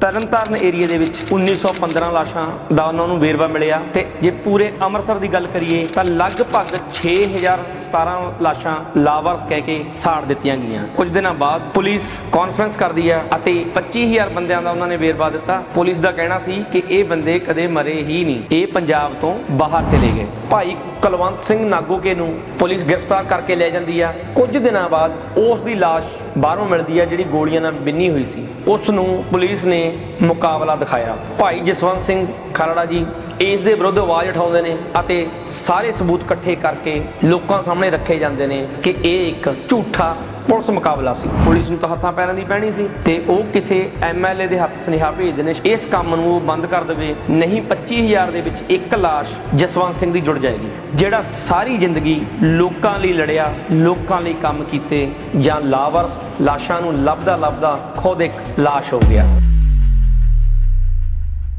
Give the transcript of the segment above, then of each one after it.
Tarn Taran area ਦੇ ਵਿੱਚ 1915 ਲਾਸ਼ਾਂ ਦਾ ਉਹਨਾਂ ਨੂੰ ਵੇਰਵਾ ਮਿਲਿਆ ਤੇ ਜੇ ਪੂਰੇ ਅੰਮ੍ਰਿਤਸਰ ਦੀ ਗੱਲ ਕਰੀਏ ਤਾਂ ਲਗਭਗ 6017 ਲਾਸ਼ਾਂ ਲਾਵਾਰਸ ਕਹਿ ਕੇ ਸਾੜ ਦਿੱਤੀਆਂ ਗਈਆਂ। ਕੁਝ ਦਿਨਾਂ ਬਾਅਦ ਪੁਲਿਸ ਕਾਨਫਰੰਸ ਕਰਦੀ ਆ ਅਤੇ 25000 ਬੰਦਿਆਂ ਦਾ ਉਹਨਾਂ ਨੇ ਵੇਰਵਾ ਦਿੱਤਾ। ਪੁਲਿਸ ਦਾ ਕਹਿਣਾ ਸੀ ਕਿ ਇਹ ਬੰਦੇ ਕਦੇ ਮਰੇ ਹੀ ਨਹੀਂ। ਇਹ ਪੰਜਾਬ ਤੋਂ ਬਾਹਰ ਚਲੇ ਗਏ। ਭਾਈ ਕੁਲਵੰਤ ਸਿੰਘ ਨਾਗੋਕੇ ਨੂੰ ਪੁਲਿਸ ਗ੍ਰਿਫਤਾਰ ਕਰਕੇ ਲੈ ਜਾਂਦੀ ਆ। ਕੁਝ ਦਿਨਾਂ ਬਾਅਦ ਉਸ ਦੀ ਲਾਸ਼ ਬਾਹਰੋਂ ਮਿਲਦੀ ਆ, ਜਿਹੜੀ ਗੋਲੀਆਂ ਨਾਲ ਬਿੰਨੀ ਹੋਈ ਸੀ। ਉਸ ਨੂੰ ਪੁਲਿਸ ਨੇ ਮੁਕਾਬਲਾ ਦਿਖਾਇਆ। ਭਾਈ ਜਸਵੰਤ ਸਿੰਘ ਖਰੜਾ ਜੀ ਇਸ ਦੇ ਵਿਰੁੱਧ ਆਵਾਜ਼ ਉਠਾਉਂਦੇ ਨੇ ਅਤੇ ਸਾਰੇ ਸਬੂਤ ਇਕੱਠੇ ਕਰਕੇ ਲੋਕਾਂ ਸਾਹਮਣੇ ਰੱਖੇ ਜਾਂਦੇ ਨੇ ਕਿ ਇਹ ਇੱਕ ਝੂਠਾ ਪੁਲਿਸ ਮੁਕਾਬਲਾ ਸੀ। ਪੁਲਿਸ ਨੂੰ ਤਾਂ ਹੱਥਾਂ ਪੈਰਾਂ ਦੀ ਪੈਣੀ ਸੀ। ਤੇ ਉਹ ਕਿਸੇ ਐਮਐਲਏ ਦੇ ਹੱਥ ਸੁਨੇਹਾ ਭੇਜਦੇ ਨੇ। ਇਸ ਕੰਮ ਨੂੰ ਉਹ ਬੰਦ ਕਰ ਦੇਵੇ। ਨਹੀਂ 25000 ਦੇ ਵਿੱਚ ਇੱਕ ਲਾਸ਼ ਜਸਵੰਤ ਸਿੰਘ ਦੀ ਜੁੜ ਜਾਏਗੀ ਜਿਹੜਾ ਸਾਰੀ ਜ਼ਿੰਦਗੀ ਲੋਕਾਂ ਲਈ ਲੜਿਆ ਲੋਕਾਂ ਲਈ ਕੰਮ ਕੀਤੇ ਜਾਂ ਲਾਵਾਰਸ ਲਾਸ਼ਾਂ ਨੂੰ ਲੱਭਦਾ ਲੱਭਦਾ ਖੁਦ ਇੱਕ ਲਾਸ਼ ਹੋ ਗਿਆ।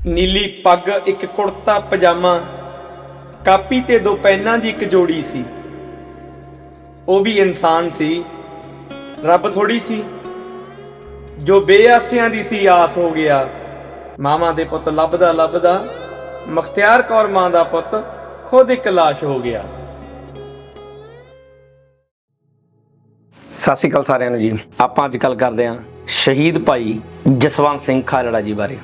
ਨੀਲੀ ਪੱਗ ਇੱਕ ਕੁੜਤਾ ਪਜਾਮਾ ਕਾਪੀ ਤੇ ਦੋ ਪੈਨਾਂ ਦੀ ਇੱਕ ਜੋੜੀ ਸੀ। ਉਹ ਵੀ ਇਨਸਾਨ ਸੀ। ਰੱਬ ਥੋੜੀ ਸੀ। ਜੋ ਬੇਆਸਿਆਂ ਦੀ ਸੀ, ਆਸ ਹੋ ਗਿਆ। ਮਾਵਾਂ ਦੇ ਪੁੱਤ ਲੱਭਦਾ ਲੱਭਦਾ, ਮਖਤਿਆਰ ਕੌਰ ਮਾਂ ਦਾ ਪੁੱਤ ਖੁਦ ਇੱਕ ਲਾਸ਼ ਹੋ ਗਿਆ। ਸਤਿ ਸ਼੍ਰੀ ਅਕਾਲ ਸਾਰਿਆਂ ਨੂੰ ਜੀ। ਆਪਾਂ ਅੱਜ ਗੱਲ ਕਰਦੇ ਹਾਂ ਸ਼ਹੀਦ ਭਾਈ ਜਸਵੰਤ ਸਿੰਘ ਖਾਲੜਾ ਜੀ ਬਾਰੇ।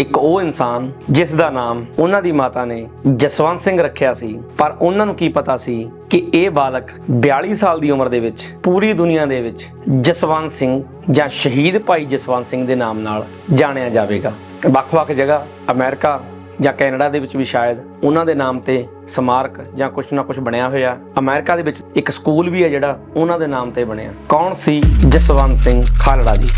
ਇੱਕ ਉਹ ਇਨਸਾਨ ਜਿਸ ਦਾ ਨਾਮ ਉਹਨਾਂ ਦੀ ਮਾਤਾ ਨੇ ਜਸਵੰਤ ਸਿੰਘ ਰੱਖਿਆ ਸੀ। ਪਰ ਉਹਨਾਂ ਨੂੰ ਕੀ ਪਤਾ ਸੀ ਕਿ ਇਹ ਬਾਲਕ 42 ਸਾਲ ਦੀ ਉਮਰ ਦੇ ਵਿੱਚ ਪੂਰੀ ਦੁਨੀਆ ਦੇ ਵਿੱਚ ਜਸਵੰਤ ਸਿੰਘ ਜਾਂ ਸ਼ਹੀਦ ਭਾਈ ਜਸਵੰਤ ਸਿੰਘ ਦੇ ਨਾਮ ਨਾਲ ਜਾਣਿਆ ਜਾਵੇਗਾ। ਵੱਖ-ਵੱਖ ਜਗ੍ਹਾ, ਅਮਰੀਕਾ ਜਾਂ ਕੈਨੇਡਾ ਦੇ ਵਿੱਚ ਵੀ ਸ਼ਾਇਦ ਉਹਨਾਂ ਦੇ ਨਾਮ ਤੇ ਸਮਾਰਕ ਜਾਂ ਕੁਝ ਨਾ ਕੁਝ ਬਣਿਆ ਹੋਇਆ। ਅਮਰੀਕਾ ਦੇ ਵਿੱਚ ਇੱਕ ਸਕੂਲ ਵੀ ਹੈ ਜਿਹੜਾ ਉਹਨਾਂ ਦੇ ਨਾਮ ਤੇ ਬਣਿਆ। ਕੌਣ ਸੀ ਜਸਵੰਤ ਸਿੰਘ ਖਾਲੜਾ ਜੀ?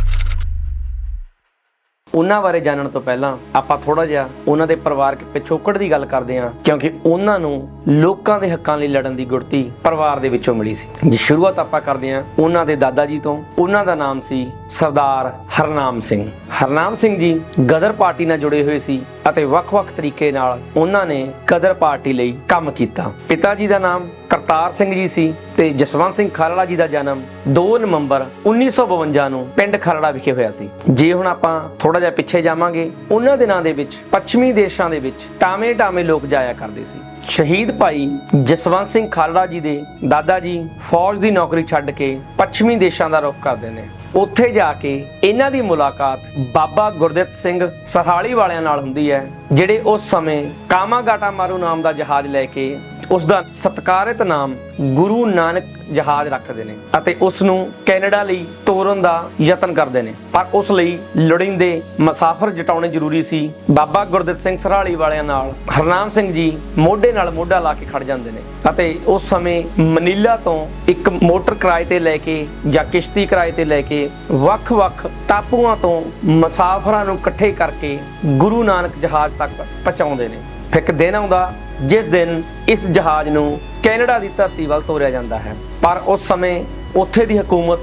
ਉਹਨਾਂ ਬਾਰੇ ਜਾਣਨ ਤੋਂ ਪਹਿਲਾਂ ਆਪਾਂ ਥੋੜਾ ਜਿਹਾ ਉਹਨਾਂ ਦੇ ਪਰਿਵਾਰਕ ਪਿਛੋਕੜ ਦੀ ਗੱਲ ਕਰਦੇ ਹਾਂ, ਕਿਉਂਕਿ ਉਹਨਾਂ ਨੂੰ ਲੋਕਾਂ ਦੇ ਹੱਕਾਂ ਲਈ ਲੜਨ ਦੀ ਗੁੜਤੀ ਪਰਿਵਾਰ ਦੇ ਵਿੱਚੋਂ ਮਿਲੀ ਸੀ। ਜੀ, ਸ਼ੁਰੂਆਤ ਆਪਾਂ ਕਰਦੇ ਹਾਂ ਉਹਨਾਂ ਦੇ ਦਾਦਾ ਜੀ ਤੋਂ। ਉਹਨਾਂ ਦਾ ਨਾਮ ਸੀ ਸਰਦਾਰ ਹਰਨਾਮ ਸਿੰਘ। ਹਰਨਾਮ ਸਿੰਘ ਜੀ ਗਦਰ ਪਾਰਟੀ ਨਾਲ ਜੁੜੇ ਹੋਏ ਸੀ। ਅਤੇ ਵੱਖ-ਵੱਖ ਤਰੀਕੇ ਨਾਲ ਉਹਨਾਂ ਨੇ ਕਦਰ ਪਾਰਟੀ ਲਈ ਕੰਮ ਕੀਤਾ। ਪਿਤਾ ਜੀ ਦਾ ਨਾਮ ਕਰਤਾਰ ਸਿੰਘ ਜੀ ਸੀ ਤੇ ਜਸਵੰਤ ਸਿੰਘ ਖਾਲੜਾ ਜੀ ਦਾ ਜਨਮ 2 ਨਵੰਬਰ 1952 ਨੂੰ ਪਿੰਡ ਖਰੜਾ ਵਿਖੇ ਹੋਇਆ ਸੀ। ਜੇ ਹੁਣ ਆਪਾਂ ਥੋੜਾ ਜਿਹਾ ਪਿੱਛੇ ਜਾਵਾਂਗੇ, ਉਹਨਾਂ ਦਿਨਾਂ ਦੇ ਵਿੱਚ, ਪੱਛਮੀ ਦੇਸ਼ਾਂ ਦੇ ਵਿੱਚ ਟਾਵੇਂ ਟਾਵੇਂ ਲੋਕ ਜਾਇਆ ਕਰਦੇ ਸੀ। ਸ਼ਹੀਦ ਭਾਈ ਜਸਵੰਤ ਸਿੰਘ ਖਾਲੜਾ ਜੀ ਦੇ ਦਾਦਾ ਜੀ ਫੌਜ ਦੀ ਨੌਕਰੀ ਛੱਡ ਕੇ ਪੱਛਮੀ ਦੇਸ਼ਾਂ ਦਾ ਰੁਖ ਕਰਦੇ ਨੇ। ਉੱਥੇ ਜਾ ਕੇ ਇਹਨਾਂ ਦੀ ਮੁਲਾਕਾਤ ਬਾਬਾ ਗੁਰਦਿੱਤ ਸਿੰਘ ਸਰਹਾਲੀ ਵਾਲਿਆਂ ਨਾਲ ਹੁੰਦੀ ਹੈ, ਜਿਹੜੇ ਉਸ ਸਮੇਂ ਕਾਮਾਗਾਟਾ ਮਾਰੂ ਨਾਮ ਦਾ ਜਹਾਜ਼ ਲੈ ਕੇ ਉਸ ਦਾ ਸਤਕਾਰਿਤ ਨਾਮ ਗੁਰੂ ਨਾਨਕ ਜਹਾਜ਼ ਰੱਖਦੇ ਨੇ ਅਤੇ ਉਸ ਨੂੰ ਕੈਨੇਡਾ ਲਈ ਤੋਰਨ ਦਾ ਯਤਨ ਕਰਦੇ ਨੇ। ਪਰ ਉਸ ਲਈ ਲੋੜੀਂਦੇ ਮੁਸਾਫਰ ਜਟਾਉਣੇ ਜ਼ਰੂਰੀ ਸੀ। ਬਾਬਾ ਗੁਰਦਿੱਤ ਸਿੰਘ ਸਰਾਲੀ ਵਾਲਿਆਂ ਨਾਲ ਹਰਨਾਮ ਸਿੰਘ ਜੀ ਮੋਢੇ ਨਾਲ ਮੋਢਾ ਲਾ ਕੇ ਖੜ ਜਾਂਦੇ ਨੇ ਅਤੇ ਉਸ ਸਮੇਂ ਮਨੀਲਾ ਤੋਂ ਇੱਕ ਮੋਟਰ ਕਿਰਾਏ ਤੇ ਲੈ ਕੇ ਜਾਂ ਕਿਸ਼ਤੀ ਕਿਰਾਏ ਤੇ ਲੈ ਕੇ ਵੱਖ-ਵੱਖ ਟਾਪੂਆਂ ਤੋਂ ਮੁਸਾਫਰਾਂ ਨੂੰ ਇਕੱਠੇ ਕਰਕੇ ਗੁਰੂ ਨਾਨਕ ਜਹਾਜ਼ ਤੱਕ ਪਹੁੰਚਾਉਂਦੇ ਨੇ। ਫਿਰ ਇੱਕ ਦਿਨ ਆਉਂਦਾ ਜਿਸ ਦਿਨ ਇਸ ਜਹਾਜ਼ ਨੂੰ ਕੈਨੇਡਾ ਦੀ ਧਰਤੀ ਵੱਲ ਤੋਰਿਆ ਜਾਂਦਾ ਹੈ। ਪਰ ਉਸ ਸਮੇਂ ਉੱਥੇ ਦੀ ਹਕੂਮਤ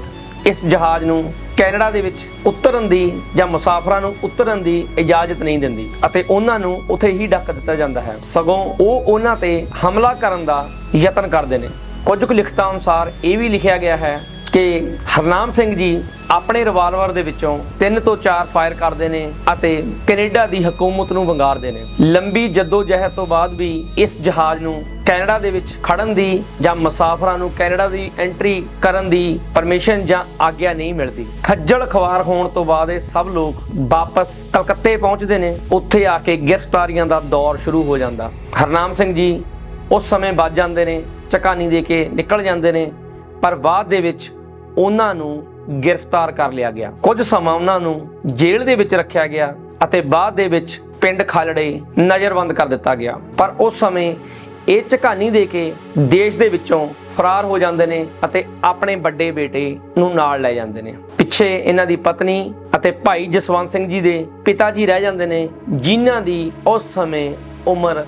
ਇਸ ਜਹਾਜ਼ ਨੂੰ ਕੈਨੇਡਾ ਦੇ ਵਿੱਚ ਉਤਰਨ ਦੀ ਜਾਂ ਮੁਸਾਫਰਾਂ ਨੂੰ ਉਤਰਨ ਦੀ ਇਜਾਜ਼ਤ ਨਹੀਂ ਦਿੰਦੀ ਅਤੇ ਉਹਨਾਂ ਨੂੰ ਉੱਥੇ ਹੀ ਡੱਕ ਦਿੱਤਾ ਜਾਂਦਾ ਹੈ। ਸਗੋਂ ਉਹ ਉਹਨਾਂ ਤੇ ਹਮਲਾ ਕਰਨ ਦਾ ਯਤਨ ਕਰਦੇ ਨੇ। ਕੁਝ ਕੁ ਲਿਖਤਾਂ ਅਨੁਸਾਰ ਇਹ ਵੀ ਲਿਖਿਆ ਗਿਆ ਹੈ ਕਿ ਹਰਨਾਮ ਸਿੰਘ ਜੀ ਆਪਣੇ ਰਿਵਾਲਵਰ ਦੇ ਵਿੱਚੋਂ ਤਿੰਨ ਤੋਂ ਚਾਰ ਫਾਇਰ ਕਰਦੇ ਨੇ ਅਤੇ ਕੈਨੇਡਾ ਦੀ ਹਕੂਮਤ ਨੂੰ ਵੰਗਾਰਦੇ ਨੇ। ਲੰਬੀ ਜਹਿਦ ਤੋਂ ਬਾਅਦ ਵੀ ਇਸ ਜਹਾਜ਼ ਨੂੰ ਕੈਨੇਡਾ ਦੇ ਵਿੱਚ ਖੜਨ ਦੀ ਜਾਂ ਮੁਸਾਫਰਾਂ ਨੂੰ ਕੈਨੇਡਾ ਦੀ ਐਂਟਰੀ ਕਰਨ ਦੀ ਪਰਮਿਸ਼ਨ ਜਾਂ ਆਗਿਆ ਨਹੀਂ ਮਿਲਦੀ। ਖੱਜਲ ਖਵਾਰ ਹੋਣ ਤੋਂ ਬਾਅਦ ਇਹ ਸਭ ਲੋਕ ਵਾਪਸ ਕਲਕੱਤੇ ਪਹੁੰਚਦੇ ਨੇ। ਉੱਥੇ ਆ ਕੇ ਗ੍ਰਿਫਤਾਰੀਆਂ ਦਾ ਦੌਰ ਸ਼ੁਰੂ ਹੋ ਜਾਂਦਾ। ਹਰਨਾਮ ਸਿੰਘ ਜੀ ਉਸ ਸਮੇਂ ਵੱਜ ਜਾਂਦੇ ਨੇ, ਚਕਾਨੀ ਦੇ ਕੇ ਨਿਕਲ ਜਾਂਦੇ ਨੇ, ਪਰ ਬਾਅਦ ਦੇ ਵਿੱਚ ਉਹਨਾਂ ਨੂੰ ਗ੍ਰਿਫਤਾਰ ਕਰ ਲਿਆ ਗਿਆ। ਕੁਝ ਸਮਾਂ ਉਹਨਾਂ ਨੂੰ ਜੇਲ੍ਹ ਦੇ ਵਿੱਚ ਰੱਖਿਆ ਗਿਆ ਅਤੇ ਬਾਅਦ ਦੇ ਵਿੱਚ ਪਿੰਡ ਖਾਲੜੇ ਨਜ਼ਰਬੰਦ ਕਰ ਦਿੱਤਾ ਗਿਆ। ਪਰ ਉਸ ਸਮੇਂ ਇਹ ਝਕਾਨੀ ਦੇ ਕੇ ਦੇਸ਼ ਦੇ ਵਿੱਚੋਂ ਫਰਾਰ ਹੋ ਜਾਂਦੇ ਨੇ ਅਤੇ ਆਪਣੇ ਵੱਡੇ ਬੇਟੇ ਨੂੰ ਨਾਲ ਲੈ ਜਾਂਦੇ ਨੇ। ਪਿੱਛੇ ਇਹਨਾਂ ਦੀ ਪਤਨੀ ਅਤੇ ਭਾਈ ਜਸਵੰਤ ਸਿੰਘ ਜੀ ਦੇ ਪਿਤਾ ਜੀ ਰਹਿ ਜਾਂਦੇ ਨੇ, ਜਿਨ੍ਹਾਂ ਦੀ ਉਸ ਸਮੇਂ ਉਮਰ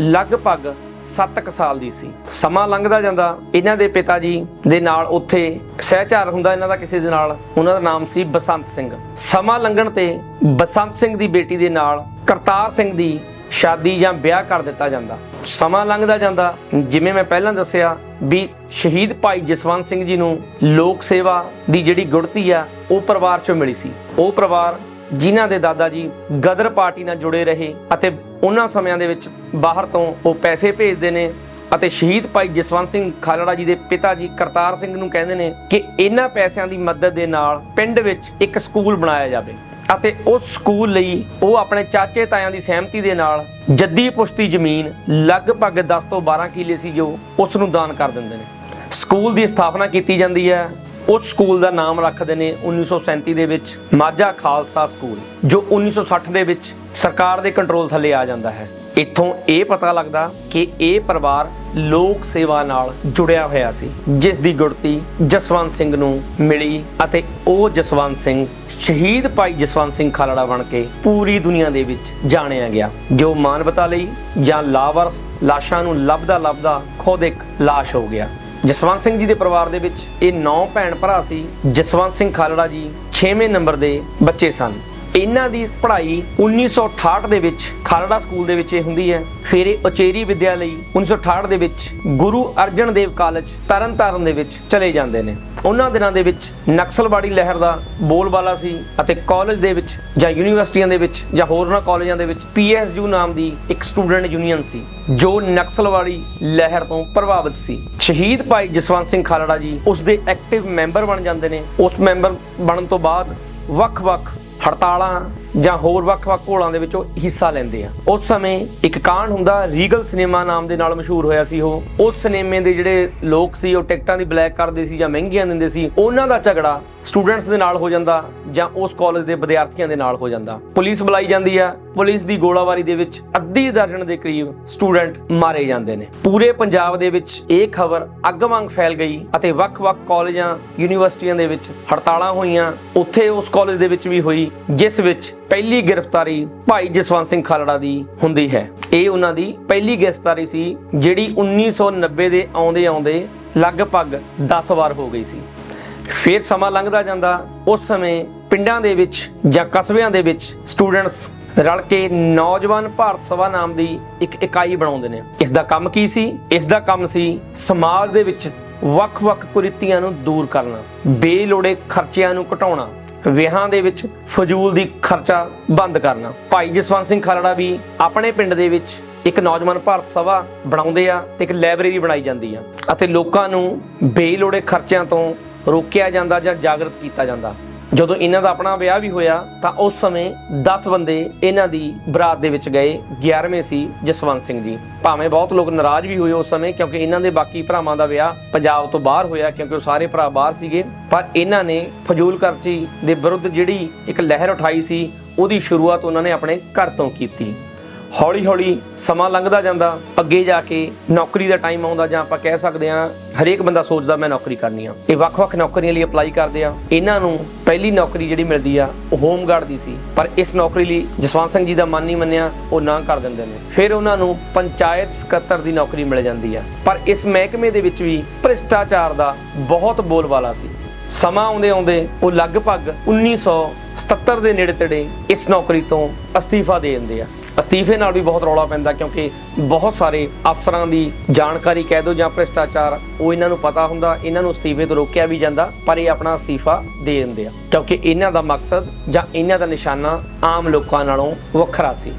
ਲਗਭਗ 7 ਸਾਲ ਦੀ ਸੀ। ਸਮਾਂ ਲੰਘਦਾ ਜਾਂਦਾ, ਇਹਨਾਂ ਦੇ ਪਿਤਾ ਜੀ ਦੇ ਨਾਲ ਉੱਥੇ ਸਹਿਚਾਰ ਹੁੰਦਾ ਇਹਨਾਂ ਦਾ ਕਿਸੇ ਦੇ ਨਾਲ, ਉਹਨਾਂ ਦਾ ਨਾਮ ਸੀ ਬਸੰਤ ਸਿੰਘ। ਸਮਾਂ ਲੰਘਣ ਤੇ ਬਸੰਤ ਸਿੰਘ ਦੀ ਬੇਟੀ ਦੇ ਨਾਲ ਕਰਤਾਰ ਸਿੰਘ ਦੀ ਸ਼ਾਦੀ ਜਾਂ ਵਿਆਹ ਕਰ ਦਿੱਤਾ ਜਾਂਦਾ। ਸਮਾਂ ਲੰਘਦਾ ਜਾਂਦਾ, ਜਿਵੇਂ ਮੈਂ ਪਹਿਲਾਂ ਦੱਸਿਆ ਵੀ ਸ਼ਹੀਦ ਭਾਈ ਜਸਵੰਤ ਸਿੰਘ ਜੀ ਨੂੰ ਲੋਕ ਸੇਵਾ ਦੀ ਜਿਹੜੀ ਗੁੜਤੀ ਆ, ਉਹ ਪਰਿਵਾਰ ਚੋਂ ਮਿਲੀ ਸੀ। ਉਹ ਪਰਿਵਾਰ ਜਿਨ੍ਹਾਂ ਦੇ ਦਾਦਾ ਜੀ ਗਦਰ ਪਾਰਟੀ ਨਾਲ ਜੁੜੇ ਰਹੇ ਅਤੇ ਉਹਨਾਂ ਸਮਿਆਂ ਦੇ ਵਿੱਚ ਬਾਹਰ ਤੋਂ ਉਹ ਪੈਸੇ ਭੇਜਦੇ ਨੇ ਅਤੇ ਸ਼ਹੀਦ ਭਾਈ ਜਸਵੰਤ ਸਿੰਘ ਖਾਲੜਾ ਜੀ ਦੇ ਪਿਤਾ ਜੀ ਕਰਤਾਰ ਸਿੰਘ ਨੂੰ ਕਹਿੰਦੇ ਨੇ ਕਿ ਇਹਨਾਂ ਪੈਸਿਆਂ ਦੀ ਮਦਦ ਦੇ ਨਾਲ ਪਿੰਡ ਵਿੱਚ ਇੱਕ ਸਕੂਲ ਬਣਾਇਆ ਜਾਵੇ ਅਤੇ ਉਸ ਸਕੂਲ ਲਈ ਉਹ ਆਪਣੇ ਚਾਚੇ ਤਾਇਆਂ ਦੀ ਸਹਿਮਤੀ ਦੇ ਨਾਲ ਜੱਦੀ ਪੁਸ਼ਤੀ ਜ਼ਮੀਨ ਲਗਭਗ 10 ਤੋਂ 12 ਕਿੱਲੇ ਸੀ ਜੋ ਉਸ ਨੂੰ ਦਾਨ ਕਰ ਦਿੰਦੇ ਨੇ। ਸਕੂਲ ਦੀ ਸਥਾਪਨਾ ਕੀਤੀ ਜਾਂਦੀ ਹੈ ਉਸ ਸਕੂਲ ਦਾ ਨਾਮ ਰੱਖਦੇ ਨੇ 1937 ਦੇ ਵਿੱਚ ਮਾਝਾ ਖਾਲਸਾ ਸਕੂਲ, ਜੋ 1960 ਦੇ ਵਿੱਚ ਸਰਕਾਰ ਦੇ ਕੰਟਰੋਲ ਥੱਲੇ ਆ ਜਾਂਦਾ ਹੈ। ਇੱਥੋਂ ਇਹ ਪਤਾ ਲੱਗਦਾ ਕਿ ਇਹ ਪਰਿਵਾਰ ਲੋਕ ਸੇਵਾ ਨਾਲ ਜੁੜਿਆ ਹੋਇਆ ਸੀ, ਜਿਸ ਦੀ ਗੁੜਤੀ ਜਸਵੰਤ ਸਿੰਘ ਨੂੰ ਮਿਲੀ ਅਤੇ ਉਹ ਜਸਵੰਤ ਸਿੰਘ ਸ਼ਹੀਦ ਭਾਈ ਜਸਵੰਤ ਸਿੰਘ ਖਾਲੜਾ ਬਣ ਕੇ ਪੂਰੀ ਦੁਨੀਆ ਦੇ ਵਿੱਚ ਜਾਣਿਆ ਗਿਆ, ਜੋ ਮਾਨਵਤਾ ਲਈ ਜਾਂ ਲਾਵਰਸ ਲਾਸ਼ਾਂ ਨੂੰ ਲੱਭਦਾ ਲੱਭਦਾ ਖੁਦ ਇੱਕ ਲਾਸ਼ ਹੋ ਗਿਆ। ਜਸਵੰਤ ਸਿੰਘ ਜੀ ਦੇ ਪਰਿਵਾਰ ਦੇ ਵਿੱਚ ਇਹ 9 ਭੈਣ ਭਰਾ ਸੀ। ਜਸਵੰਤ ਸਿੰਘ ਖਾਲੜਾ ਜੀ 6ਵੇਂ ਨੰਬਰ ਦੇ ਬੱਚੇ ਸਨ। ਇਹਨਾਂ ਦੀ ਪੜ੍ਹਾਈ 1968 ਦੇ ਵਿੱਚ ਖਾਲੜਾ ਸਕੂਲ ਦੇ ਵਿੱਚ ਇਹ ਹੁੰਦੀ ਹੈ। ਫਿਰ ਇਹ ਉਚੇਰੀ ਵਿਦਿਆ ਲਈ 1968 ਦੇ ਵਿੱਚ ਗੁਰੂ ਅਰਜਨ ਦੇਵ ਕਾਲਜ ਤਰਨਤਾਰਨ ਦੇ ਵਿੱਚ ਚਲੇ ਜਾਂਦੇ ਨੇ। ਉਹਨਾਂ ਦਿਨਾਂ ਦੇ ਵਿੱਚ ਨਕਸਲਵਾੜੀ ਲਹਿਰ ਦਾ ਬੋਲਬਾਲਾ ਸੀ ਅਤੇ ਕਾਲਜ ਦੇ ਵਿੱਚ ਜਾਂ ਯੂਨੀਵਰਸਿਟੀਆਂ ਦੇ ਵਿੱਚ ਜਾਂ ਹੋਰਨਾਂ ਕਾਲਜਾਂ ਦੇ ਵਿੱਚ ਪੀਐਸਯੂ ਨਾਮ ਦੀ ਇੱਕ ਸਟੂਡੈਂਟ ਯੂਨੀਅਨ ਸੀ, ਜੋ ਨਕਸਲਵਾੜੀ ਲਹਿਰ ਤੋਂ ਪ੍ਰਭਾਵਿਤ ਸੀ। ਸ਼ਹੀਦ ਭਾਈ ਜਸਵੰਤ ਸਿੰਘ ਖਾਲੜਾ ਜੀ ਉਸ ਦੇ ਐਕਟਿਵ ਮੈਂਬਰ ਬਣ ਜਾਂਦੇ ਨੇ। ਉਸ ਮੈਂਬਰ ਬਣਨ ਤੋਂ ਬਾਅਦ ਵੱਖ-ਵੱਖ ਹੜਤਾਲਾਂ ਜਾਂ ਹੋਰ ਵੱਖ-ਵੱਖ ਘੋਲਾਂ ਦੇ ਵਿੱਚ ਉਹ ਹਿੱਸਾ ਲੈਂਦੇ ਆ। ਉਸ ਸਮੇਂ ਇੱਕ ਕਾਂਡ ਹੁੰਦਾ, ਰੀਗਲ ਸਿਨੇਮਾ ਨਾਮ ਦੇ ਨਾਲ ਮਸ਼ਹੂਰ ਹੋਇਆ ਸੀ ਉਹ। ਉਸ ਸਿਨੇਮੇ ਦੇ ਜਿਹੜੇ ਲੋਕ ਸੀ, ਉਹ ਟਿਕਟਾਂ ਦੀ ਬਲੈਕ ਕਰਦੇ ਸੀ ਜਾਂ ਮਹਿੰਗੀਆਂ ਦਿੰਦੇ ਸੀ, ਉਹਨਾਂ ਦਾ ਝਗੜਾ ਸਟੂਡੈਂਟਸ ਦੇ ਨਾਲ ਹੋ ਜਾਂਦਾ ਜਾਂ ਉਸ ਕਾਲਜ ਦੇ ਵਿਦਿਆਰਥੀਆਂ ਦੇ ਨਾਲ ਹੋ ਜਾਂਦਾ। ਪੁਲਿਸ ਬੁਲਾਈ ਜਾਂਦੀ ਆ। ਪੁਲਿਸ ਦੀ ਗੋਲਾਬਾਰੀ ਦੇ ਵਿੱਚ ਅੱਧੀ ਦਰਜਨ ਦੇ ਕਰੀਬ ਸਟੂਡੈਂਟ ਮਾਰੇ ਜਾਂਦੇ ਨੇ। ਪੂਰੇ ਪੰਜਾਬ ਦੇ ਵਿੱਚ ਇਹ ਖਬਰ ਅੱਗ ਵਾਂਗ ਫੈਲ ਗਈ ਅਤੇ ਵੱਖ-ਵੱਖ ਕਾਲਜਾਂ, ਯੂਨੀਵਰਸਿਟੀਆਂ ਦੇ ਵਿੱਚ ਹੜਤਾਲਾਂ ਹੋਈਆਂ। ਉੱਥੇ ਉਸ ਕਾਲਜ ਦੇ ਵਿੱਚ ਵੀ ਹੋਈ, ਜਿਸ ਵਿੱਚ ਪਹਿਲੀ ਗ੍ਰਿਫਤਾਰੀ ਭਾਈ ਜਸਵੰਤ ਸਿੰਘ ਖਾਲੜਾ ਦੀ ਹੁੰਦੀ ਹੈ। ਇਹ ਉਹਨਾਂ ਦੀ ਪਹਿਲੀ ਗ੍ਰਿਫਤਾਰੀ ਸੀ, ਜਿਹੜੀ 1990 ਦੇ ਆਉਂਦੇ ਆਉਂਦੇ ਲਗਭਗ 10 ਵਾਰ ਹੋ ਗਈ ਸੀ। ਫਿਰ ਸਮਾਂ ਲੰਘਦਾ ਜਾਂਦਾ, ਉਸ ਸਮੇਂ ਪਿੰਡਾਂ ਦੇ ਵਿੱਚ ਜਾਂ ਕਸਬਿਆਂ ਦੇ ਵਿੱਚ ਸਟੂਡੈਂਟਸ ਰਲ ਕੇ ਨੌਜਵਾਨ ਭਾਰਤ ਸਭਾ ਨਾਮ ਦੀ ਇੱਕ ਇਕਾਈ ਬਣਾਉਂਦੇ ਨੇ। ਇਸ ਦਾ ਕੰਮ ਕੀ ਸੀ? ਇਸ ਦਾ ਕੰਮ ਸੀ ਸਮਾਜ ਦੇ ਵਿੱਚ ਵੱਖ-ਵੱਖ ਕੁਰੀਤੀਆਂ ਨੂੰ ਦੂਰ ਕਰਨਾ, ਬੇਲੋੜੇ ਖਰਚਿਆਂ ਨੂੰ ਘਟਾਉਣਾ ਵਿਆਹਾਂ ਦੇ ਵਿੱਚ ਫਜ਼ੂਲ ਦੀ ਖਰਚਾ ਬੰਦ ਕਰਨਾ। ਭਾਈ ਜਸਵੰਤ ਸਿੰਘ ਖਾਲੜਾ ਵੀ ਆਪਣੇ ਪਿੰਡ ਦੇ ਵਿੱਚ ਇੱਕ ਨੌਜਵਾਨ ਭਾਰਤ ਸਭਾ ਬਣਾਉਂਦੇ ਆ ਤੇ ਇੱਕ ਲਾਇਬ੍ਰੇਰੀ ਬਣਾਈ ਜਾਂਦੀ ਆ। ਅਤੇ ਲੋਕਾਂ ਨੂੰ ਬੇਲੋੜੇ ਖਰਚਿਆਂ ਤੋਂ ਰੋਕਿਆ ਜਾਂਦਾ ਜਾਂ ਜਾਗਰਤ ਕੀਤਾ ਜਾਂਦਾ। ਜਦੋਂ ਇਹਨਾਂ ਦਾ ਆਪਣਾ ਵਿਆਹ ਵੀ ਹੋਇਆ ਤਾਂ ਉਸ ਸਮੇਂ 10 ਬੰਦੇ ਇਹਨਾਂ ਦੀ ਬਰਾਤ ਦੇ ਵਿੱਚ ਗਏ। 11ਵੇਂ ਸੀ ਜਸਵੰਤ ਸਿੰਘ ਜੀ। ਭਾਵੇਂ ਬਹੁਤ ਲੋਕ ਨਾਰਾਜ਼ ਵੀ ਹੋਏ ਉਸ ਸਮੇਂ ਕਿਉਂਕਿ ਇਹਨਾਂ ਦੇ ਬਾਕੀ ਭਰਾਵਾਂ ਦਾ ਵਿਆਹ ਪੰਜਾਬ ਤੋਂ ਬਾਹਰ ਹੋਇਆ ਕਿਉਂਕਿ ਉਹ ਸਾਰੇ ਭਰਾ ਬਾਹਰ ਸੀਗੇ। ਪਰ ਇਹਨਾਂ ਨੇ ਫਜ਼ੂਲ ਖਰਚੀ ਦੇ ਵਿਰੁੱਧ ਜਿਹੜੀ ਇੱਕ ਲਹਿਰ ਉਠਾਈ ਸੀ, ਉਹਦੀ ਸ਼ੁਰੂਆਤ ਉਹਨਾਂ ਨੇ ਆਪਣੇ ਘਰ ਤੋਂ ਕੀਤੀ। ਹੌਲੀ ਹੌਲੀ ਸਮਾਂ ਲੰਘਦਾ ਜਾਂਦਾ, ਅੱਗੇ ਜਾ ਕੇ ਨੌਕਰੀ ਦਾ ਟਾਈਮ ਆਉਂਦਾ ਜਾਂ ਆਪਾਂ ਕਹਿ ਸਕਦੇ ਹਾਂ ਹਰੇਕ ਬੰਦਾ ਸੋਚਦਾ ਮੈਂ ਨੌਕਰੀ ਕਰਨੀ ਆ। ਇਹ ਵੱਖ-ਵੱਖ ਨੌਕਰੀਆਂ ਲਈ ਅਪਲਾਈ ਕਰਦੇ ਆ। ਇਹਨਾਂ ਨੂੰ ਪਹਿਲੀ ਨੌਕਰੀ ਜਿਹੜੀ ਮਿਲਦੀ ਆ, ਉਹ ਹੋਮਗਾਰਡ ਦੀ ਸੀ। ਪਰ ਇਸ ਨੌਕਰੀ ਲਈ ਜਸਵੰਤ ਸਿੰਘ ਜੀ ਦਾ ਮਨ ਨਹੀਂ ਮੰਨਿਆ, ਉਹ ਨਾ ਕਰ ਦਿੰਦੇ ਨੇ। ਫਿਰ ਉਹਨਾਂ ਨੂੰ ਪੰਚਾਇਤ ਸਕੱਤਰ ਦੀ ਨੌਕਰੀ ਮਿਲ ਜਾਂਦੀ ਆ। ਪਰ ਇਸ ਮਹਿਕਮੇ ਦੇ ਵਿੱਚ ਵੀ ਭ੍ਰਿਸ਼ਟਾਚਾਰ ਦਾ ਬਹੁਤ ਬੋਲਬਾਲਾ ਸੀ। ਸਮਾਂ ਆਉਂਦੇ ਆਉਂਦੇ ਉਹ ਲਗਭਗ 1977 ਦੇ ਨੇੜੇ ਤੇੜੇ ਇਸ ਨੌਕਰੀ ਤੋਂ ਅਸਤੀਫਾ ਦੇ ਦਿੰਦੇ ਆ। ਅਸਤੀਫੇ ਨਾਲ ਵੀ ਬਹੁਤ ਰੌਲਾ ਪੈਂਦਾ, ਕਿਉਂਕਿ ਬਹੁਤ ਸਾਰੇ ਅਫਸਰਾਂ ਦੀ ਜਾਣਕਾਰੀ ਕਹਿ ਦੋ ਜਾਂ ਭ੍ਰਿਸ਼ਟਾਚਾਰ, ਉਹ ਇਹਨਾਂ ਨੂੰ ਪਤਾ ਹੁੰਦਾ, ਇਹਨਾਂ ਨੂੰ ਅਸਤੀਫੇ ਤੋਂ ਰੋਕਿਆ ਵੀ ਜਾਂਦਾ, ਪਰ ਇਹ ਆਪਣਾ ਅਸਤੀਫਾ ਦੇ ਦਿੰਦੇ ਆ। ਕਿਉਂਕਿ ਇਹਨਾਂ ਦਾ ਮਕਸਦ ਜਾਂ ਇਹਨਾਂ ਦਾ ਨਿਸ਼ਾਨਾ ਆਮ ਲੋਕਾਂ ਨਾਲੋਂ ਵੱਖਰਾ ਸੀ।